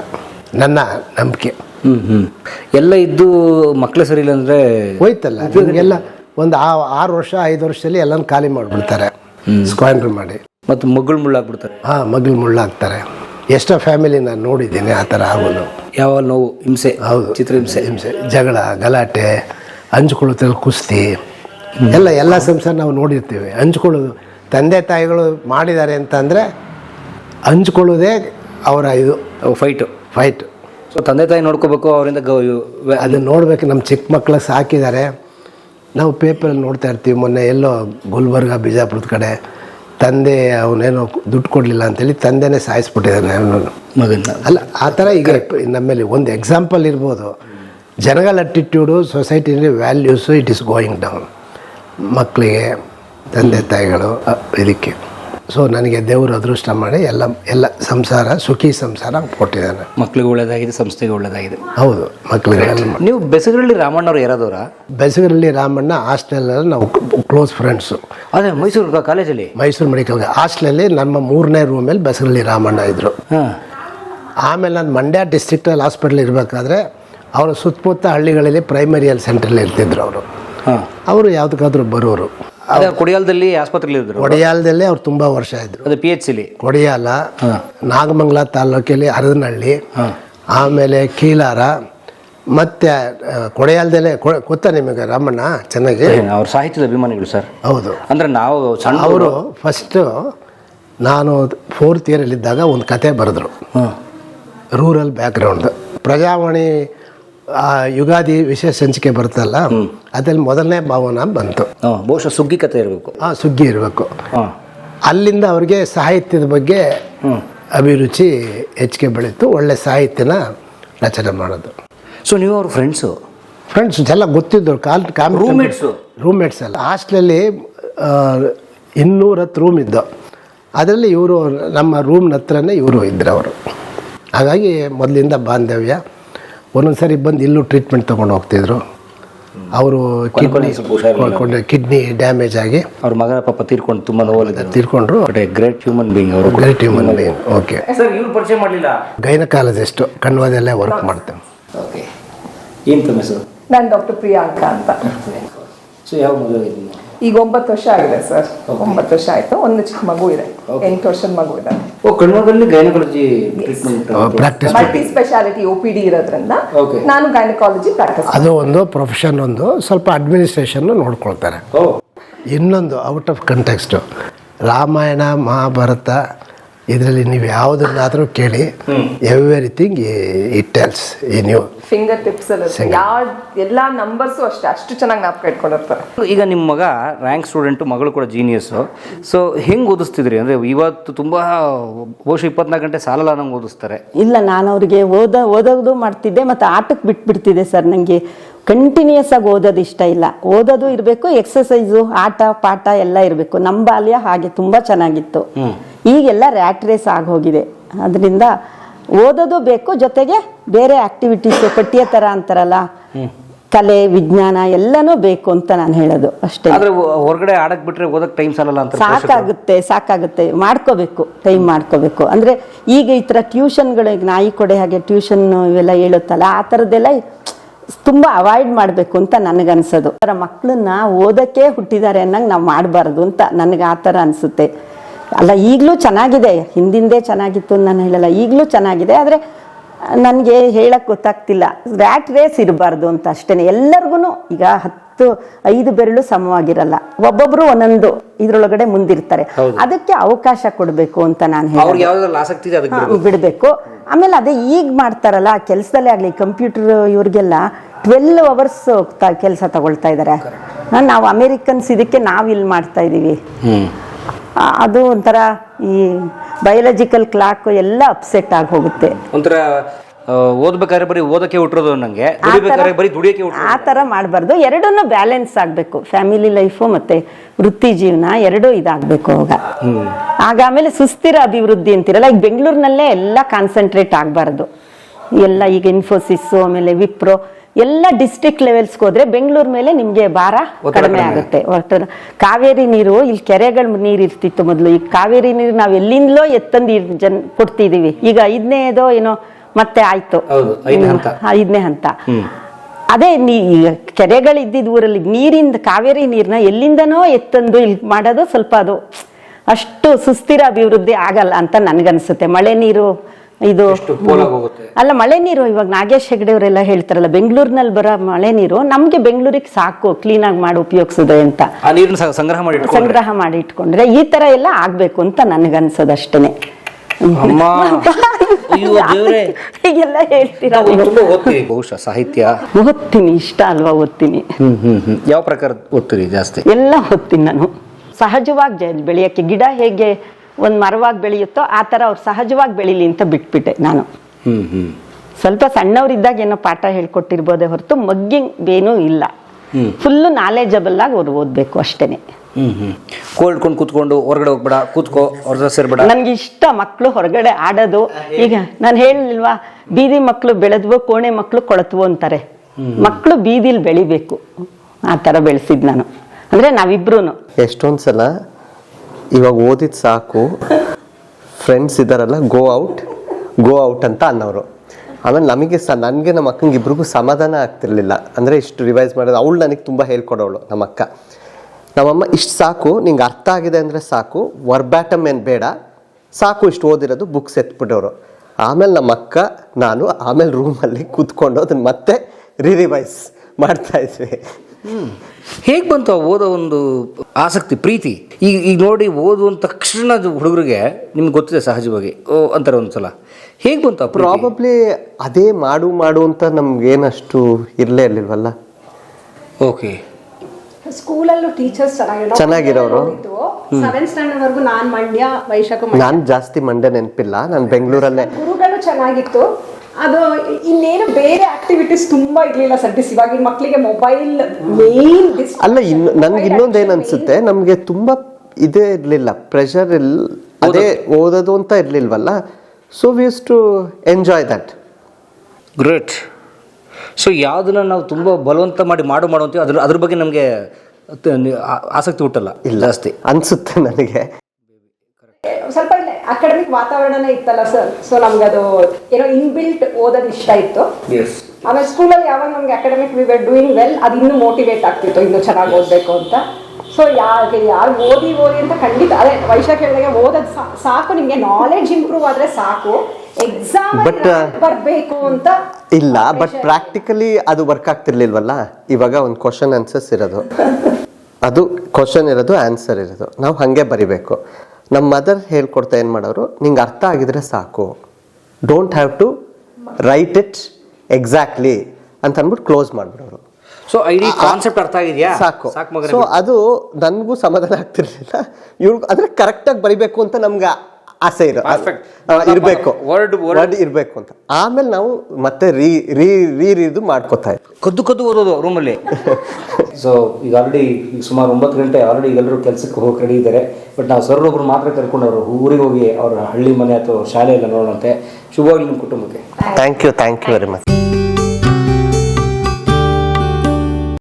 ನನ್ನ ನಂಬಿಕೆ. ಹ್ಞೂ ಹ್ಞೂ ಎಲ್ಲ ಇದ್ದು ಮಕ್ಕಳು ಸರಿ ಇಲ್ಲ ಅಂದರೆ ಹೋಯ್ತಲ್ಲ ಎಲ್ಲ ಒಂದು ಆ ಆರು ವರ್ಷ ಐದು ವರ್ಷದಲ್ಲಿ ಎಲ್ಲನೂ ಖಾಲಿ ಮಾಡಿಬಿಡ್ತಾರೆ. ಸ್ಕ್ವಾಂಡ್ರ್ ಮಾಡಿ. ಮತ್ತು ಮಗಳು ಮುಳ್ಳಾಗ್ಬಿಡ್ತಾರೆ. ಹಾಂ ಮಗಳು ಮುಳ್ಳಾಗ್ತಾರೆ. ಎಷ್ಟೋ ಫ್ಯಾಮಿಲಿ ನಾನು ನೋಡಿದ್ದೀನಿ ಆ ಥರ ಆಗೋದು. ಯಾವ ನೋವು ಹಿಂಸೆ ಹೌದು. ಚಿತ್ರಹಿಂಸೆ ಹಿಂಸೆ. ಜಗಳ ಗಲಾಟೆ ಹಂಚ್ಕೊಳ್ಳೋದ್ರಲ್ಲಿ ಕುಸ್ತಿ. ಎಲ್ಲ ಎಲ್ಲ ಸಂಸಾರ ನಾವು ನೋಡಿರ್ತೀವಿ. ಹಂಚ್ಕೊಳ್ಳೋದು. ತಂದೆ ತಾಯಿಗಳು ಮಾಡಿದ್ದಾರೆ ಅಂತಂದರೆ ಹಂಚ್ಕೊಳ್ಳೋದೇ ಅವರ ಇದು. ಫೈಟು ಫೈಟ್ ಸೊ ತಂದೆ ತಾಯಿ ನೋಡ್ಕೋಬೇಕು ಅವರಿಂದ ಗೌ ಅದನ್ನು ನೋಡ್ಬೇಕು. ನಮ್ಮ ಚಿಕ್ಕ ಮಕ್ಕಳಿಗೆ ಸಾಕಿದ್ದಾರೆ. ನಾವು ಪೇಪರಲ್ಲಿ ನೋಡ್ತಾ ಇರ್ತೀವಿ ಮೊನ್ನೆ ಎಲ್ಲೋ ಗುಲ್ಬರ್ಗ ಬಿಜಾಪುರದ ಕಡೆ. ತಂದೆ ಅವನೇನೋ ದುಡ್ಡು ಕೊಡಲಿಲ್ಲ ಅಂತೇಳಿ ತಂದೆನೇ ಸಾಯಿಸ್ಬಿಟ್ಟಿದ್ದಾನೆ ಅವನು. ಮಗನ ಅಲ್ಲ ಆ ಥರ ಈಗ ನಮ್ಮಲ್ಲಿ ಒಂದು ಎಕ್ಸಾಂಪಲ್ ಇರ್ಬೋದು. ಜನಗಳ attitude ಸೊಸೈಟಿಯಲ್ಲಿ values it is going down ಮಕ್ಕಳಿಗೆ ತಂದೆ ತಾಯಿಗಳು ಇದಕ್ಕೆ. ಸೊ ನನಗೆ ದೇವರು ಅದೃಷ್ಟ ಮಾಡಿ ಎಲ್ಲ ಎಲ್ಲ ಸಂಸಾರ ಸುಖಿ ಸಂಸಾರ ಕೊಟ್ಟಿದ್ದಾನೆ. ಮಕ್ಳಿಗೆ ಒಳ್ಳೇದಾಗಿದೆ ಸಂಸ್ಥೆಗೆ ಒಳ್ಳೇದಾಗಿದೆ. ಹೌದು ಮಕ್ಕಳಿಗೆಲ್ಲ ನೀವು ಬೆಸಗರಳ್ಳಿ ರಾಮಣ್ಣವ್ರು ಯಾರಾದವ್ರ? ಬೆಸಗರಳ್ಳಿ ರಾಮಣ್ಣ ಹಾಸ್ಟೆಲಲ್ಲಿ ನಾವು ಕ್ಲೋಸ್ ಫ್ರೆಂಡ್ಸು ಅದೇ ಮೈಸೂರು ಕಾಲೇಜಲ್ಲಿ? ಮೈಸೂರು ಮೆಡಿಕಲ್ ಹಾಸ್ಟೆಲಲ್ಲಿ ನಮ್ಮ ಮೂರನೇ ರೂಮಲ್ಲಿ ಬೆಸಗರಳ್ಳಿ ರಾಮಣ್ಣ ಇದ್ದರು ಆಮೇಲೆ ನಾನು ಮಂಡ್ಯ ಡಿಸ್ಟ್ರಿಕ್ಟಲ್ಲಿ ಹಾಸ್ಪಿಟ್ಲ್ ಇರಬೇಕಾದ್ರೆ ಅವರು ಸುತ್ತಮುತ್ತ ಹಳ್ಳಿಗಳಲ್ಲಿ ಪ್ರೈಮರಿ ಹೆಲ್ತ್ ಸೆಂಟ್ರಲ್ಲಿ ಇರ್ತಿದ್ರು ಅವರು. ಅವರು ಯಾವುದಕ್ಕಾದ್ರೂ ಬರೋರು. ಅದೇ ಕೊಡಿಯಾಲದಲ್ಲಿ ಆಸ್ಪತ್ರೆಲಿ ಇದ್ರು ಕೊಡಿಯಾಲದಲ್ಲೇ ಅವ್ರು ತುಂಬ ವರ್ಷ ಇದ್ದರು ಅದು ಪಿ ಎಚ್ ಸಿಲಿ ಕೊಡಿಯಾಲ ನಾಗಮಂಗಲ ತಾಲೂಕಲ್ಲಿ ಹರದನಹಳ್ಳಿ ಆಮೇಲೆ ಕೀಲಾರ ಮತ್ತೆ ಕೊಡೆಯಾಲದಲ್ಲೇ ಗೊತ್ತಾ ನಿಮಗೆ ರಾಮಣ್ಣ? ಚೆನ್ನಾಗಿ? ಅವ್ರ ಸಾಹಿತ್ಯದ ಅಭಿಮಾನಿಗಳು ಸರ್. ಹೌದು. ಅಂದ್ರೆ ನಾವು ಸಣ್ಣ ಅವರು ಫಸ್ಟು ನಾನು ಫೋರ್ತ್ ಇಯರಲ್ಲಿದ್ದಾಗ ಒಂದು ಕತೆ ಬರೆದ್ರು. ರೂರಲ್ ಬ್ಯಾಕ್ಗ್ರೌಂಡ್ ಪ್ರಜಾವಾಣಿ ಆ, ಯುಗಾದಿ ವಿಶೇಷ ಸಂಚಿಕೆ ಬರುತ್ತಲ್ಲ ಅದ್ರಲ್ಲಿ ಮೊದಲನೇ ಭಾವನ ಬಂತು. ಬಹುಶಃ ಸುಗ್ಗಿ ಕಥೆ ಇರಬೇಕು. ಆ ಸುಗ್ಗಿ ಇರಬೇಕು. ಅಲ್ಲಿಂದ ಅವ್ರಿಗೆ ಸಾಹಿತ್ಯದ ಬಗ್ಗೆ ಅಭಿರುಚಿ ಹೆಚ್ಚಿಗೆ ಬೆಳೀತು ಒಳ್ಳೆ ಸಾಹಿತ್ಯನ ರಚನೆ ಮಾಡೋದು. ಸೊ ನೀವು ಅವ್ರ ಫ್ರೆಂಡ್ಸು ಫ್ರೆಂಡ್ಸ್ ಎಲ್ಲ ಗೊತ್ತಿದ್ದರು ಕಾಲ್ ಕಾಮ್ ರೂಮ್ಮೇಟ್ಸು ರೂಮ್ಮೇಟ್ಸ್ ಅಲ್ಲ ಹಾಸ್ಟ್ಲಲ್ಲಿ ಇನ್ನೂರ ಹತ್ತು ರೂಮ್ ಇದ್ದು. ಅದರಲ್ಲಿ ಇವರು ನಮ್ಮ ರೂಮ್ನ ಹತ್ರನೇ ಇವರು ಇದ್ದರು ಅವರು. ಹಾಗಾಗಿ ಮೊದಲಿಂದ ಬಾಂಧವ್ಯ. ಒಂದೊಂದು ಸಾರಿ ಬಂದು ಇಲ್ಲೂ ಟ್ರೀಟ್ಮೆಂಟ್ ತೊಗೊಂಡು ಹೋಗ್ತಿದ್ರು. ಅವರು ಕಿಡ್ನಿ ಕಿಡ್ನಿ ಡ್ಯಾಮೇಜ್ ಆಗಿ ಅವ್ರ ಮಗನ ಪಾಪ ತೀರ್ಕೊಂಡು ತುಂಬಾ ನೋವಲ್ಲಿದ್ದಾರೆ ತೀರ್ಕೊಂಡ್ರು. ಗ್ರೇಟ್ ಹ್ಯೂಮನ್ ಬೀಯಿಂಗ್ ಅವರು. Great human being okay sir ಇವ್ರು ಪರಿಚಯ ಮಾಡಲಿಲ್ಲ. ಗೈನಕಾಲಜಿಸ್ಟ್ ಕಣ್ವದಲ್ಲೇ ವರ್ಕ್ ಮಾಡ್ತೇವೆ. ಓಕೆ ಏನು ತಮ್ಮ ಹೆಸರು ನಾನು ಡಾಕ್ಟರ್ ಪ್ರಿಯಾಂಕಾ ಅಂತ. ಸೊ ಯಾವ ಮದುವೆ? ಈಗ ಒಂಬತ್ತು ವರ್ಷ ಆಗಿದೆ ಸರ್. ಒಂಬತ್ತು ವರ್ಷ ಆಯ್ತು. ಒಂದು ಚಿಕ್ಕ ಮಗು ಇದೆ. ಎಂಟು ವರ್ಷದ ಮಗು ಇದೆ. Oh ಕಣ್ಮಗಲ್ಲಿ gynaecology treatment practice multi speciality O P D ಇರೋದ್ರಿಂದ. ನಾನು ಗೈನಕಾಲಜಿ ಪ್ರಾಕ್ಟೀಸ್ ಅದು ಒಂದು ಪ್ರೊಫೆಷನ್ ಒಂದು. ಸ್ವಲ್ಪ ಅಡ್ಮಿನಿಸ್ಟ್ರೇಷನ್ ನೋಡ್ಕೊಳ್ತಾರೆ. ಓ. ಇನ್ನೊಂದು out of context Ramayana Mahabharata ಇದರಲ್ಲಿ ನೀವು ಯಾವುದನ್ನಾದರೂ ಕೇಳಿ. ಎವ್ರಿಥಿಂಗ್ ಇಟ್ ಟೆಲ್ಸ್ ಈ ನೀವು ಫಿಂಗರ್ ಟಿಪ್ಸ್ ಅಲ್ಲಿ ಯಾವ ಎಲ್ಲ ನಂಬರ್ಸು ಅಷ್ಟೇ. ಅಷ್ಟು ಚೆನ್ನಾಗಿ ನಾಪ್ಕ ಇಟ್ಕೊಂಡಿರ್ತಾರೆ. ಈಗ ನಿಮ್ಮ ಮಗ ರ್ಯಾಂಕ್ ಸ್ಟೂಡೆಂಟು ಮಗಳು ಕೂಡ ಜೀನಿಯಸ್ಸು ಸೊ ಹೆಂಗೆ ಓದಿಸ್ತಿದ್ರಿ? ಅಂದರೆ ಇವತ್ತು ತುಂಬ ಬಹುಶಃ ಇಪ್ಪತ್ನಾಲ್ಕು ಗಂಟೆ ಸಾಲಲ್ಲ ನಂಗೆ ಓದಿಸ್ತಾರೆ. ಇಲ್ಲ ನಾನು ಅವರಿಗೆ ಓದ ಓದೋದು ಮಾಡ್ತಿದ್ದೆ ಮತ್ತು ಆಟಕ್ಕೆ ಬಿಟ್ಬಿಡ್ತಿದ್ದೆ ಸರ್. ನನಗೆ ಕಂಟಿನ್ಯೂಸ್ ಆಗಿ ಓದೋದು ಇಷ್ಟ ಇಲ್ಲ. ಓದೋದು ಇರಬೇಕು ಎಕ್ಸಸೈಸು ಆಟ ಪಾಠ ಎಲ್ಲ ಇರಬೇಕು. ನಮ್ಮ ಬಾಲ್ಯ ಹಾಗೆ ತುಂಬ ಚೆನ್ನಾಗಿತ್ತು. ಈಗೆಲ್ಲ ರ್ಯಾಟ್ ರೇಸ್ ಆಗೋಗಿದೆ ಅದರಿಂದ ಓದೋದು ಬೇಕು ಜೊತೆಗೆ ಬೇರೆ ಆಕ್ಟಿವಿಟೀಸ್ ಪಠ್ಯ ಥರ ಅಂತಾರಲ್ಲ ಕಲೆ ವಿಜ್ಞಾನ ಎಲ್ಲನೂ ಬೇಕು ಅಂತ ನಾನು ಹೇಳೋದು ಅಷ್ಟೇ. ಹೊರಗಡೆ ಆಡಕ್ಕೆ ಬಿಟ್ರೆ ಓದಕ್ಕೆ ಟೈಮ್ ಸಾಲಲ್ಲ ಅಂತ. ಸಾಕಾಗುತ್ತೆ ಸಾಕಾಗುತ್ತೆ. ಮಾಡ್ಕೋಬೇಕು ಟೈಮ್ ಮಾಡ್ಕೋಬೇಕು. ಅಂದರೆ ಈಗ ಈ ಥರ ಟ್ಯೂಷನ್ಗಳು ಈಗ ನಾಯಿ ಕೊಡೆ ಹಾಗೆ ಟ್ಯೂಷನ್ ಇವೆಲ್ಲ ಹೇಳುತ್ತಲ್ಲ ಆ ಥರದ್ದೆಲ್ಲ ತುಂಬ ಅವಾಯ್ಡ್ ಮಾಡಬೇಕು ಅಂತ ನನಗನ್ಸೋದು. ಅವರ ಮಕ್ಕಳನ್ನ ಓದಕ್ಕೆ ಹುಟ್ಟಿದ್ದಾರೆ ಅನ್ನಂಗೆ ನಾವು ಮಾಡಬಾರ್ದು ಅಂತ ನನಗೆ ಆ ಥರ ಅನಿಸುತ್ತೆ. ಅಲ್ಲ ಈಗಲೂ ಚೆನ್ನಾಗಿದೆ. ಹಿಂದಿಂದೆ ಚೆನ್ನಾಗಿತ್ತು ಅಂತ ನಾನು ಹೇಳಲ್ಲ. ಈಗಲೂ ಚೆನ್ನಾಗಿದೆ ಆದರೆ ನನಗೆ ಹೇಳಕ್ಕೆ ಗೊತ್ತಾಗ್ತಿಲ್ಲ. ರ್ಯಾಟ್ ರೇಸ್ ಇರಬಾರ್ದು ಅಂತ ಅಷ್ಟೇ ಎಲ್ಲರಿಗೂ ಈಗ ಹತ್ತು ಐದು ಬೆರಳು ಸಮವಾಗಿರಲ್ಲ. ಒಬ್ಬೊಬ್ರು ಒಂದೊಂದು ಇದ್ರೊಳಗಡೆ ಮುಂದಿರ್ತಾರೆ. ಅದಕ್ಕೆ ಅವಕಾಶ ಕೊಡಬೇಕು ಅಂತ ನಾನು ಬಿಡ್ಬೇಕು. ಆಮೇಲೆ ಅದೇ ಈಗ ಮಾಡ್ತಾರಲ್ಲ ಕೆಲಸದಲ್ಲೇ ಆಗಲಿ ಕಂಪ್ಯೂಟರ್ ಇವ್ರಿಗೆಲ್ಲ ಟ್ವೆಲ್ ಅವರ್ಸ್ ಕೆಲಸ ತಗೊಳ್ತಾ ಇದ್ದಾರೆ ನಾವು ಅಮೇರಿಕನ್ಸ್ ಇದಕ್ಕೆ ನಾವು ಇಲ್ಲಿ ಮಾಡ್ತಾ ಇದ್ದೀವಿ ಅದು ಒಂಥರ ಈ ಬಯಾಲಜಿಕಲ್ ಕ್ಲಾಕ್ ಎಲ್ಲ ಅಪ್ಸೆಟ್ ಆಗಿ ಹೋಗುತ್ತೆ. ಒಂಥರ ಓದ್ಬೇಕಾದ್ರೆ ಬರೀ ಓದಕ್ಕೆ ಹುಟ್ಟಿರೋದು ನಂಗೆ ದುಡಿಬೇಕಾದ್ರೆ ಬರೀ ದುಡಿಯಕ್ಕೆ ಆ ಥರ ಮಾಡಬಾರ್ದು. ಎರಡನ್ನೂ ಬ್ಯಾಲೆನ್ಸ್ ಆಗಬೇಕು. ಫ್ಯಾಮಿಲಿ ಲೈಫು ಮತ್ತು ವೃತ್ತಿ ಜೀವನ ಎರಡೂ ಇದಾಗಬೇಕು ಆಗ ಆಗ ಆಮೇಲೆ ಸುಸ್ಥಿರ ಅಭಿವೃದ್ಧಿ ಅಂತಿರಲ್ಲ ಈಗ ಬೆಂಗಳೂರಿನಲ್ಲೇ ಎಲ್ಲ ಕಾನ್ಸಂಟ್ರೇಟ್ ಆಗಬಾರ್ದು. ಎಲ್ಲ ಈಗ ಇನ್ಫೋಸಿಸ್ಸು ಆಮೇಲೆ ವಿಪ್ರೋ ಎಲ್ಲ ಡಿಸ್ಟ್ರಿಕ್ಟ್ ಲೆವೆಲ್ಸ್ಗೆ ಹೋದ್ರೆ ಬೆಂಗಳೂರು ಮೇಲೆ ನಿಮಗೆ ಭಾರ ಕಡಿಮೆ ಆಗುತ್ತೆ. ಒಟ್ಟು ಕಾವೇರಿ ನೀರು ಇಲ್ಲಿ ಕೆರೆಗಳ ನೀರು ಇರ್ತಿತ್ತು ಮೊದಲು. ಈ ಕಾವೇರಿ ನೀರು ನಾವು ಎಲ್ಲಿಂದಲೋ ಎತ್ತಂದು ಜನ ಕೊಡ್ತಿದೀವಿ. ಈಗ ಐದನೇದೋ ಏನೋ ಮತ್ತೆ ಆಯ್ತು. ಐದನೇ ಹಂತ. ಅದೇ ನೀ ಕೆರೆಗಳಿದ್ದಿದ್ದ ಊರಲ್ಲಿ ನೀರಿಂದ ಕಾವೇರಿ ನೀರನ್ನ ಎಲ್ಲಿಂದನೋ ಎತ್ತಂದು ಇಲ್ಲಿ ಮಾಡೋದು ಸ್ವಲ್ಪ ಅದು ಅಷ್ಟು ಸುಸ್ಥಿರ ಅಭಿವೃದ್ಧಿ ಆಗಲ್ಲ ಅಂತ ನನಗನ್ಸುತ್ತೆ. ಮಳೆ ನೀರು ಇದು. ಅಲ್ಲ ಮಳೆ ನೀರು ಇವಾಗ ನಾಗೇಶ್ ಹೆಗಡೆ ಅವರೆಲ್ಲ ಹೇಳ್ತಾರಲ್ಲ ಬೆಂಗಳೂರಿನಲ್ಲಿ ಬರೋ ಮಳೆ ನೀರು ನಮ್ಗೆ ಬೆಂಗಳೂರಿಗೆ ಸಾಕು ಕ್ಲೀನ್ ಆಗಿ ಮಾಡಿ ಉಪಯೋಗಿಸೋದು ಅಂತ. ಸಂಗ್ರಹ ಮಾಡಿ ಇಟ್ಕೊಂಡ್ರೆ. ಸಂಗ್ರಹ ಮಾಡಿ ಇಟ್ಕೊಂಡ್ರೆ ಈ ತರ ಎಲ್ಲ ಆಗ್ಬೇಕು ಅಂತ ನನ್ಗನ್ಸೋದು ಅಷ್ಟೇನೆ. ಹೇಳ್ತೀರಾ? ಬಹುಶಃ ಸಾಹಿತ್ಯ. ಓದ್ತೀನಿ ಇಷ್ಟ ಅಲ್ವಾ ಓದ್ತೀನಿ. ಯಾವ ಪ್ರಕಾರ ಓದ್ತೀರಿ ಜಾಸ್ತಿ? ಎಲ್ಲ ಓದ್ತೀನಿ ನಾನು. ಸಹಜವಾಗಿ ಬೆಳೆಯಕ್ಕೆ ಗಿಡ ಹೇಗೆ ಒಂದು ಮರವಾಗಿ ಬೆಳೆಯುತ್ತೋ ಆ ಥರ ಅವ್ರು ಸಹಜವಾಗಿ ಬೆಳೀಲಿ ಅಂತ ಬಿಟ್ಬಿಟ್ಟೆ ನಾನು. ಹ್ಮ್ ಹ್ಮ್. ಸ್ವಲ್ಪ ಸಣ್ಣವರಿದ್ದಾಗ ಏನೋ ಪಾಠ ಹೇಳ್ಕೊಟ್ಟಿರ್ಬೋದೇ ಹೊರತು ಮಗ್ಗಿಂಗ್ ಏನೂ ಇಲ್ಲ. ಫುಲ್ಲು ನಾಲೆಜಬಲ್ ಆಗಿ ಅವ್ರು ಓದಬೇಕು ಅಷ್ಟೇನೆ. ಹ್ಮ್ ಹ್ಮ್. ಕೋಲ್ಡ್ ಕೊಂಡು ಕೂತ್ಕೊಂಡು ಹೊರಗಡೆ ಹೋಗ್ಬೇಡ ಕೂತ್ಕೋ ಅವ್ರ ಜೊತೆ ಸೇರ್ಬೇಡ. ನನ್ಗೆ ಇಷ್ಟ ಮಕ್ಕಳು ಹೊರಗಡೆ ಆಡೋದು. ಈಗ ನಾನು ಹೇಳಿಲ್ವಾ ಬೀದಿ ಮಕ್ಕಳು ಬೆಳೆದ್ವು ಕೋಣೆ ಮಕ್ಕಳು ಕೊಳತ್ವು ಅಂತಾರೆ. ಮಕ್ಕಳು ಬೀದಿಲಿ ಬೆಳಿಬೇಕು. ಆ ಥರ ಬೆಳೆಸಿದ್ ನಾನು. ಅಂದ್ರೆ ನಾವಿಬ್ರು ಎಷ್ಟೊಂದು ಸಲ ಇವಾಗ ಓದಿದ್ ಸಾಕು. ಫ್ರೆಂಡ್ಸ್ ಇದ್ದಾರಲ್ಲ ಗೋ ಔಟ್ ಗೋ ಔಟ್ ಅಂತ ಅನ್ನೋರು. ಆಮೇಲೆ ನಮಗೆ ಸ, ನನಗೆ ನಮ್ಮ ಅಕ್ಕಂಗೆ ಇಬ್ರಿಗೂ ಸಮಾಧಾನ ಆಗ್ತಿರ್ಲಿಲ್ಲ. ಅಂದರೆ ಇಷ್ಟು ರಿವೈಸ್ ಮಾಡೋದು ಅವಳು ನನಗೆ ತುಂಬ ಹೇಳ್ಕೊಡೋಳು ನಮ್ಮ ಅಕ್ಕ. ನಮ್ಮಮ್ಮ, ಇಷ್ಟು ಸಾಕು, ನಿಂಗೆ ಅರ್ಥ ಆಗಿದೆ ಅಂದರೆ ಸಾಕು ವರ್ಬ್ಯಾಟಮ್ ಏನು ಬೇಡ. ಸಾಕು, ಇಷ್ಟು ಓದಿರೋದು ಬುಕ್ಸ್ ಎತ್ಬಿಟ್ಟವರು ಆಮೇಲೆ ನಮ್ಮ ಅಕ್ಕ, ನಾನು, ಆಮೇಲೆ ರೂಮಲ್ಲಿ ಕೂತ್ಕೊಂಡು ಅದನ್ನು ಮತ್ತೆ ರೀ ರಿವೈಸ್ ಮಾಡ್ತಾ ಇದ್ವಿ. ಹೇಗೆ ಬಂತು ಆ ಓದೋ ಒಂದು ಆಸಕ್ತಿ ಪ್ರೀತಿ? ಈಗ ಈಗ ನೋಡಿ ಓದುವಂತ ತಕ್ಷಣ ಹುಡುಗರಿಗೆ ನಿಮ್ಗೆ ಗೊತ್ತಿದೆ ಸಹಜವಾಗಿ ಓ ಅಂತಾರೆ ಒಂದ್ಸಲ. ಹೇಗೆ ಬಂತು? ಪ್ರಾಬಬ್ಲಿ ಅದೇ ಮಾಡು ಮಾಡು ಅಂತ ನಮ್ಗೇನಷ್ಟು ಇರಲೇ ಇರಲಿಲ್ವಲ್ಲ? ಓಕೆ. ಸ್ಕೂಲಲ್ಲೂ ಟೀಚರ್ಸ್ ಚೆನ್ನಾಗಿರೋ ಚೆನ್ನಾಗಿರೋರು. ಸೆವೆಂತ್ ಸ್ಟ್ಯಾಂಡರ್ಡ್ ವರ್ಗು ನಾನು ಮಂಡ್ಯ ವೈಶಾಖ ಮಂಡ್ಯ. ನಾನು ಜಾಸ್ತಿ ಮಂಡ್ಯ ನೆನಪಿಲ್ಲ. ನಾನು ಬೆಂಗಳೂರಲ್ಲೇ. ಗುರುಗಳು ಚೆನ್ನಾಗಿತ್ತು. ಅದು ಇನ್ನೇನು ಬೇರೆ ಆಕ್ಟಿವಿಟೀಸ್ ತುಂಬಾ ಇರಲಿಲ್ಲ ಸದ್ಯಸ್ ಇವಾಗಿನ ಮಕ್ಕಳಿಗೆ ಮೊಬೈಲ್ ಮೇನ್ ಅಲ್ಲ ಇನ್ನು ನನ್ಗೆ ಇನ್ನೊಂದು ಏನು ಅನ್ಸುತ್ತೆ ನಮಗೆ ತುಂಬಾ ಇದೇ ಇರಲಿಲ್ಲ. ಪ್ರೆಷರ್ ಇಲ್ ಅದೇ ಓದೋದು ಅಂತ ಇರಲಿಲ್ವಲ್ಲ? So we use to enjoy that great so ಯಾವುದನ್ನ ನಾವು ತುಂಬ ಬಲವಂತ ಮಾಡಿ ಮಾಡು ಮಾಡು ಅಂತೀವಿ ಅದ್ರ ಅದ್ರ ಬಗ್ಗೆ ನಮಗೆ ಆಸಕ್ತಿ ಹುಟ್ಟಲ್ಲ. ಇಲ್ಲ. ಜಾಸ್ತಿ. ಅನ್ಸುತ್ತೆ ನನಗೆ. ಅಕಾಡೆಮಿಕ್ ವಾತಾವರಣನೇ ಇತ್ತಲ್ಲ ಸರ್ ಸೊ ನಮ್ಗೆ ಅದು ಏನೋ ಇನ್ಬಿಲ್ಟ್ ಓದೋದು ಇಷ್ಟ ಇತ್ತು. ಆಮೇಲೆ ಸ್ಕೂಲಲ್ಲಿ ಯಾವಾಗ ನಮ್ಗೆ academic we were doing well ಅದು ಇನ್ನೂ ಮೋಟಿವೇಟ್ ಆಗ್ತಿತ್ತು ಇನ್ನೂ ಚೆನ್ನಾಗಿ ಓದಬೇಕು ಅಂತ. ಸೊ ಯಾಕೆ ಯಾರು ಓದಿ ಓದಿ ಅಂತ ಖಂಡಿತ ಅದೇ ವೈಶಾಖ ಹೇಳಿದಾಗ ಓದೋದು ಸಾ- ಸಾಕು ನಿಮಗೆ ನಾಲೆಡ್ಜ್ ಇಂಪ್ರೂವ್ ಆದ್ರೆ ಸಾಕು. ಎಕ್ಸಾಮ್ ಬಟ್ ಬರಬೇಕು ಅಂತ ಇಲ್ಲ ಬಟ್ ಪ್ರಾಕ್ಟಿಕಲಿ ಅದು ವರ್ಕ್ ಆಗ್ತಿರ್ಲಿಲ್ವಲ್ಲ? ಇವಾಗ ಒಂದು ಕ್ವಶನ್ ಆನ್ಸರ್ಸ್ ಇರೋದು. ಅದು ಕ್ವಶನ್ ಇರೋದು ಆನ್ಸರ್ ಇರೋದು. ನಾವು ಹಾಗೆ ಬರಿಬೇಕು. ನಮ್ಮ ಮದರ್ ಹೇಳ್ಕೊಡ್ತಾ ಏನು ಮಾಡೋರು ನಿಂಗೆ ಅರ್ಥ ಆಗಿದ್ರೆ ಸಾಕು. Don't have to write it exactly ಅಂತ ಅಂದ್ಬಿಟ್ಟು ಕ್ಲೋಸ್ ಮಾಡಿಬಿಡೋರು. ಸೊ ಐಡಿ ಕಾನ್ಸೆಪ್ಟ್ ಅರ್ಥ ಆಗಿದೆಯಾ? ಸಾಕು. ಸಾಕು ಸೊ ಅದು ನನಗೂ ಸಮಾಧಾನ ಆಗ್ತಿರ್ಲಿಲ್ಲ. ಇವ್ರು ಅಂದರೆ ಕರೆಕ್ಟಾಗಿ ಬರಿಬೇಕು ಅಂತ ನಮ್ಗೆ. ಆಸೆ ಇರೋ. ಇರಬೇಕು. ವರ್ಡ್ word- ವರ್ಡ್ ಇರಬೇಕು ಅಂತ. ಆಮೇಲೆ ನಾವು ಮತ್ತೆ ರೀ ರೀ ರೀ ಇದು ಮಾಡ್ಕೋತಾ ಇದ್ವಿ ಕದ್ದು ಕದ್ದು ಓದೋದು ರೂಮಲ್ಲಿ. ಸೊ ಈಗ ಆಲ್ರೆಡಿ ಈಗ ಸುಮಾರು ಒಂಬತ್ತು ಗಂಟೆ ಆಲ್ರೆಡಿ ಎಲ್ಲರೂ ಕೆಲಸಕ್ಕೆ ಹೋಗಿ ರೆಡಿ ಇದ್ದಾರೆ ಬಟ್ ನಾವು ಸರ್ ಒಬ್ರು ಮಾತ್ರ ಕರ್ಕೊಂಡು ಅವರು ಊರಿಗೆ ಹೋಗಿ ಅವರ ಹಳ್ಳಿ ಮನೆ ಅಥವಾ ಶಾಲೆ ಎಲ್ಲ ನೋಡೋಣಂತೆ. ಶುಭವಾಗಿ ನಿಮ್ಮ ಕುಟುಂಬಕ್ಕೆ. Thank you thank you very much